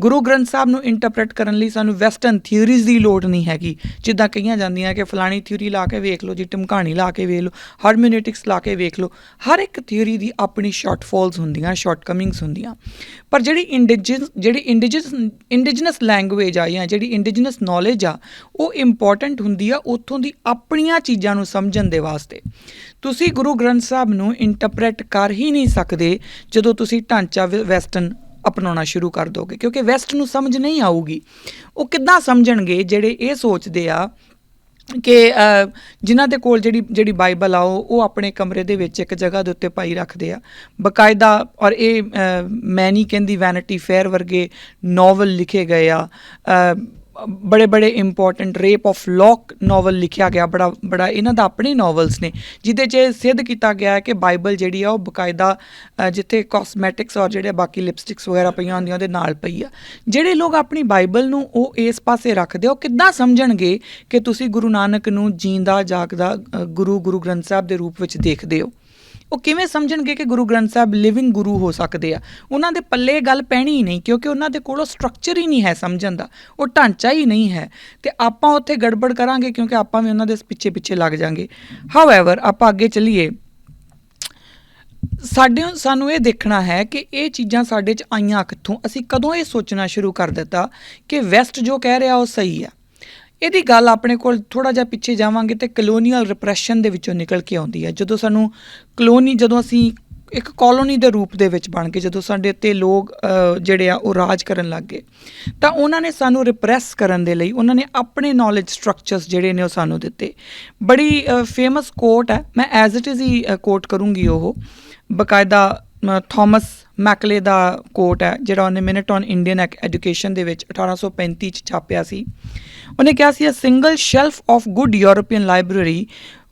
ਗੁਰੂ ਗ੍ਰੰਥ ਸਾਹਿਬ ਨੂੰ ਇੰਟਰਪ੍ਰੀਟ ਕਰਨ ਲਈ ਸਾਨੂੰ ਵੈਸਟਰਨ ਥਿਊਰੀਜ਼ ਦੀ ਲੋੜ ਨਹੀਂ ਹੈਗੀ। ਜਿੱਦਾਂ ਕਹੀਆਂ ਜਾਂਦੀਆਂ ਕਿ ਫਲਾਣੀ ਥਿਊਰੀ ਲਾ ਕੇ ਵੇਖ ਲਓ ਜੀ ਟਮਕਾਣੀ ਲਾ ਕੇ ਵੇਖ ਲਓ ਹਾਰਮੋਨੇਟਿਕਸ ਲਾ ਕੇ ਵੇਖ ਲਓ, ਹਰ ਇੱਕ ਥਿਊਰੀ ਦੀ ਆਪਣੀ ਸ਼ਾਰਟਫਾਲਸ ਹੁੰਦੀਆਂ ਸ਼ਾਰਟਕਮਿੰਗਸ ਹੁੰਦੀਆਂ। ਪਰ ਜਿਹੜੀ ਇੰਡੀਜਨਸ ਜਿਹੜੀ ਇੰਡੀਜਨਸ ਇੰਡੀਜਨਸ ਲੈਂਗੁਏਜ ਆ ਜਾਂ ਜਿਹੜੀ ਇੰਡੀਜਨਸ ਨੌਲੇਜ ਆ, ਉਹ ਇੰਪੋਰਟੈਂਟ ਹੁੰਦੀ ਆ ਉੱਥੋਂ ਦੀ ਆਪਣੀਆਂ ਚੀਜ਼ਾਂ ਨੂੰ ਸਮਝਣ ਦੇ ਵਾਸਤੇ। ਤੁਸੀਂ ਗੁਰੂ ਗ੍ਰੰਥ ਸਾਹਿਬ ਨੂੰ ਇੰਟਰਪ੍ਰੀਟ ਕਰ ਹੀ ਨਹੀਂ ਸਕਦੇ ਜਦੋਂ ਤੁਸੀਂ ਢਾਂਚਾ ਵੈਸਟਰਨ ਅਪਣਾਉਣਾ ਸ਼ੁਰੂ ਕਰ ਦੋਗੇ, ਕਿਉਂਕਿ ਵੈਸਟ ਨੂੰ ਸਮਝ ਨਹੀਂ ਆਊਗੀ। ਉਹ ਕਿੱਦਾਂ ਸਮਝਣਗੇ ਜਿਹੜੇ ਇਹ ਸੋਚਦੇ ਆ ਕਿ ਜਿਨ੍ਹਾਂ ਦੇ ਕੋਲ ਜਿਹੜੀ ਜਿਹੜੀ ਬਾਈਬਲ ਆ ਉਹ ਉਹ ਆਪਣੇ ਕਮਰੇ ਦੇ ਵਿੱਚ ਇੱਕ ਜਗ੍ਹਾ ਦੇ ਉੱਤੇ ਪਾਈ ਰੱਖਦੇ ਆ। ਬਕਾਇਦਾ ਔਰ ਇਹ ਅ, ਮੈਂ ਨਹੀਂ ਕਹਿੰਦੀ ਵੈਨਿਟੀ ਫੇਅਰ ਵਰਗੇ ਨੋਵਲ ਲਿਖੇ ਗਏ ਆ। ਬੜੇ ਬੜੇ important rape of lock novel ਲਿਖਿਆ ਗਿਆ ਬੜਾ ਬੜਾ ਇਹਨਾਂ ਦਾ ਆਪਣੇ ਨੋਵਲਸ ਨੇ ਜਿਹਦੇ 'ਚ ਸਿੱਧ ਕੀਤਾ ਗਿਆ ਹੈ ਕਿ ਬਾਈਬਲ ਜਿਹੜੀ ਆ ਉਹ ਬਕਾਇਦਾ ਜਿੱਥੇ ਕਾਸਮੈਟਿਕਸ ਔਰ ਜਿਹੜੇ ਬਾਕੀ ਲਿਪਸਟਿਕਸ ਵਗੈਰਾ ਪਈਆਂ ਹੁੰਦੀਆਂ ਉਹਦੇ ਨਾਲ ਪਈ ਆ। ਜਿਹੜੇ ਲੋਕ ਆਪਣੀ ਬਾਈਬਲ ਨੂੰ ਉਹ ਇਸ ਪਾਸੇ ਰੱਖਦੇ ਆ, ਉਹ ਕਿੱਦਾਂ ਸਮਝਣਗੇ ਕਿ ਤੁਸੀਂ ਗੁਰੂ ਨਾਨਕ ਨੂੰ ਜੀਂਦਾ ਜਾਗਦਾ ਗੁਰੂ ਗੁਰੂ ਗ੍ਰੰਥ ਸਾਹਿਬ ਦੇ ਰੂਪ ਵਿੱਚ ਦੇਖਦੇ ਹੋ? ਉਹ ਕਿਵੇਂ ਸਮਝਣਗੇ ਕਿ ਗੁਰੂ ਗ੍ਰੰਥ ਸਾਹਿਬ ਲਿਵਿੰਗ ਗੁਰੂ ਹੋ ਸਕਦੇ ਆ? ਉਹਨਾਂ ਦੇ ਪੱਲੇ ਇਹ ਗੱਲ ਪੈਣੀ ਹੀ ਨਹੀਂ, ਕਿਉਂਕਿ ਉਹਨਾਂ ਦੇ ਕੋਲ ਉਹ ਸਟਰਕਚਰ ਹੀ ਨਹੀਂ ਹੈ ਸਮਝਣ ਦਾ। ਉਹ ਢਾਂਚਾ ਹੀ ਨਹੀਂ ਹੈ। ਤੇ ਆਪਾਂ ਉੱਥੇ ਗੜਬੜ ਕਰਾਂਗੇ, ਕਿਉਂਕਿ ਆਪਾਂ ਵੀ ਉਹਨਾਂ ਦੇ ਪਿੱਛੇ ਪਿੱਛੇ ਲੱਗ ਜਾਾਂਗੇ। ਹਾਊਐਵਰ ਆਪਾਂ ਅੱਗੇ ਚੱਲੀਏ। ਸਾਡੇ ਸਾਨੂੰ ਇਹ ਦੇਖਣਾ ਹੈ ਕਿ ਇਹ ਚੀਜ਼ਾਂ ਸਾਡੇ 'ਚ ਆਈਆਂ ਕਿੱਥੋਂ? ਅਸੀਂ ਕਦੋਂ ਇਹ ਸੋਚਣਾ ਸ਼ੁਰੂ ਕਰ ਦਿੱਤਾ ਕਿ ਵੈਸਟ ਜੋ ਕਹਿ ਰਿਹਾ ਉਹ ਸਹੀ ਆ? ਇਹਦੀ ਗੱਲ ਆਪਣੇ ਕੋਲ ਥੋੜਾ ਜਿਹਾ ਪਿੱਛੇ ਜਾਵਾਂਗੇ ਤੇ ਕਲੋਨੀਅਲ ਰਿਪਰੈਸ਼ਨ ਦੇ ਵਿੱਚੋਂ ਨਿਕਲ ਕੇ ਆਉਂਦੀ ਹੈ। ਜਦੋਂ ਸਾਨੂੰ ਕਲੋਨੀ ਜਦੋਂ ਅਸੀਂ ਇੱਕ ਕਾਲੋਨੀ ਦੇ ਰੂਪ ਦੇ ਵਿੱਚ ਬਣ ਕੇ ਜਦੋਂ ਸਾਡੇ ਉੱਤੇ ਲੋਕ ਜਿਹੜੇ ਆ, ਉਹ ਰਾਜ ਕਰਨ ਲੱਗ ਗਏ, ਤਾਂ ਉਹਨਾਂ ਨੇ ਸਾਨੂੰ ਰਿਪਰੈਸ ਕਰਨ ਦੇ ਲਈ ਉਹਨਾਂ ਨੇ ਆਪਣੇ ਨੌਲੇਜ ਸਟਰਕਚਰਸ ਜਿਹੜੇ ਨੇ ਉਹ ਸਾਨੂੰ ਦਿੱਤੇ। ਬੜੀ ਫੇਮਸ ਕੋਟ ਹੈ। ਮੈਂ ਐਜ਼ ਇਟ ਇਜ਼ ਹੀ ਕੋਟ ਕਰੂੰਗੀ ਉਹ। ਬਕਾਇਦਾ ਥਾਮਸ ਮੈਕਲੇ ਦਾ ਕੋਟ ਹੈ, ਜਿਹੜਾ ਉਹਨੇ ਮਿਨਟ ਔਨ ਇੰਡੀਅਨ ਐਜੂਕੇਸ਼ਨ ਦੇ ਵਿੱਚ 1835 ਚ ਛਾਪਿਆ ਸੀ। ਉਹਨੇ ਕਿਹਾ ਸੀ a single shelf of good European library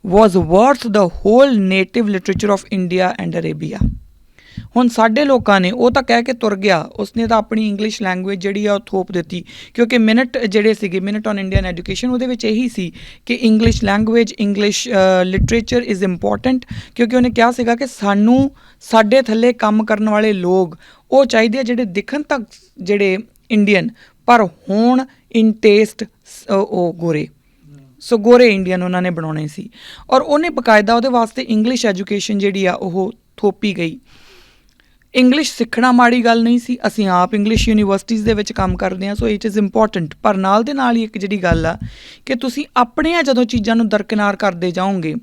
was worth the whole native literature of India and Arabia ਹੁਣ ਸਾਡੇ ਲੋਕਾਂ ਨੇ ਉਹ ਤਾਂ ਕਹਿ ਕੇ ਤੁਰ ਗਿਆ, ਉਸਨੇ ਤਾਂ ਆਪਣੀ ਇੰਗਲਿਸ਼ ਲੈਂਗੁਏਜ ਜਿਹੜੀ ਆ ਉਹ ਥੋਪ ਦਿੱਤੀ। ਕਿਉਂਕਿ ਮਿੰਟ ਜਿਹੜੇ ਸੀਗੇ ਮਿਨਟ ਔਨ ਇੰਡੀਅਨ ਐਜੂਕੇਸ਼ਨ ਉਹਦੇ ਵਿੱਚ ਇਹੀ ਸੀ ਕਿ English language English literature is important ਕਿਉਂਕਿ ਉਹਨੇ ਕਿਹਾ ਸੀਗਾ ਕਿ ਸਾਨੂੰ ਸਾਡੇ ਥੱਲੇ ਕੰਮ ਕਰਨ ਵਾਲੇ ਲੋਕ, ਉਹ ਚਾਹੀਦੇ ਆ ਜਿਹੜੇ ਦਿਖਣ ਤੱਕ ਜਿਹੜੇ ਇੰਡੀਅਨ ਪਰ ਹੋਣ ਇਨ ਟੇਸਟ ਉਹ ਗੋਰੇ। ਸੋ ਗੋਰੇ ਇੰਡੀਅਨ ਉਹਨਾਂ ਨੇ ਬਣਾਉਣੇ ਸੀ। ਔਰ ਉਹਨੇ ਬਕਾਇਦਾ ਉਹਦੇ ਵਾਸਤੇ ਇੰਗਲਿਸ਼ ਐਜੂਕੇਸ਼ਨ ਜਿਹੜੀ ਆ ਉਹ ਥੋਪੀ ਗਈ। ਇੰਗਲਿਸ਼ ਸਿੱਖਣਾ ਮਾੜੀ ਗੱਲ ਨਹੀਂ ਸੀ। ਅਸੀਂ ਆਪ ਇੰਗਲਿਸ਼ ਯੂਨੀਵਰਸਿਟੀਜ਼ ਦੇ ਵਿੱਚ ਕੰਮ ਕਰਦੇ ਹਾਂ ਸੋ ਇਟ ਇਜ਼ ਇੰਪੋਰਟੈਂਟ ਪਰ ਨਾਲ ਦੇ ਨਾਲ ਹੀ ਇੱਕ ਜਿਹੜੀ ਗੱਲ ਆ ਕਿ ਤੁਸੀਂ ਆਪਣੀਆਂ ਜਦੋਂ ਚੀਜ਼ਾਂ ਨੂੰ ਦਰਕਿਨਾਰ ਕਰਦੇ ਜਾਓਗੇ,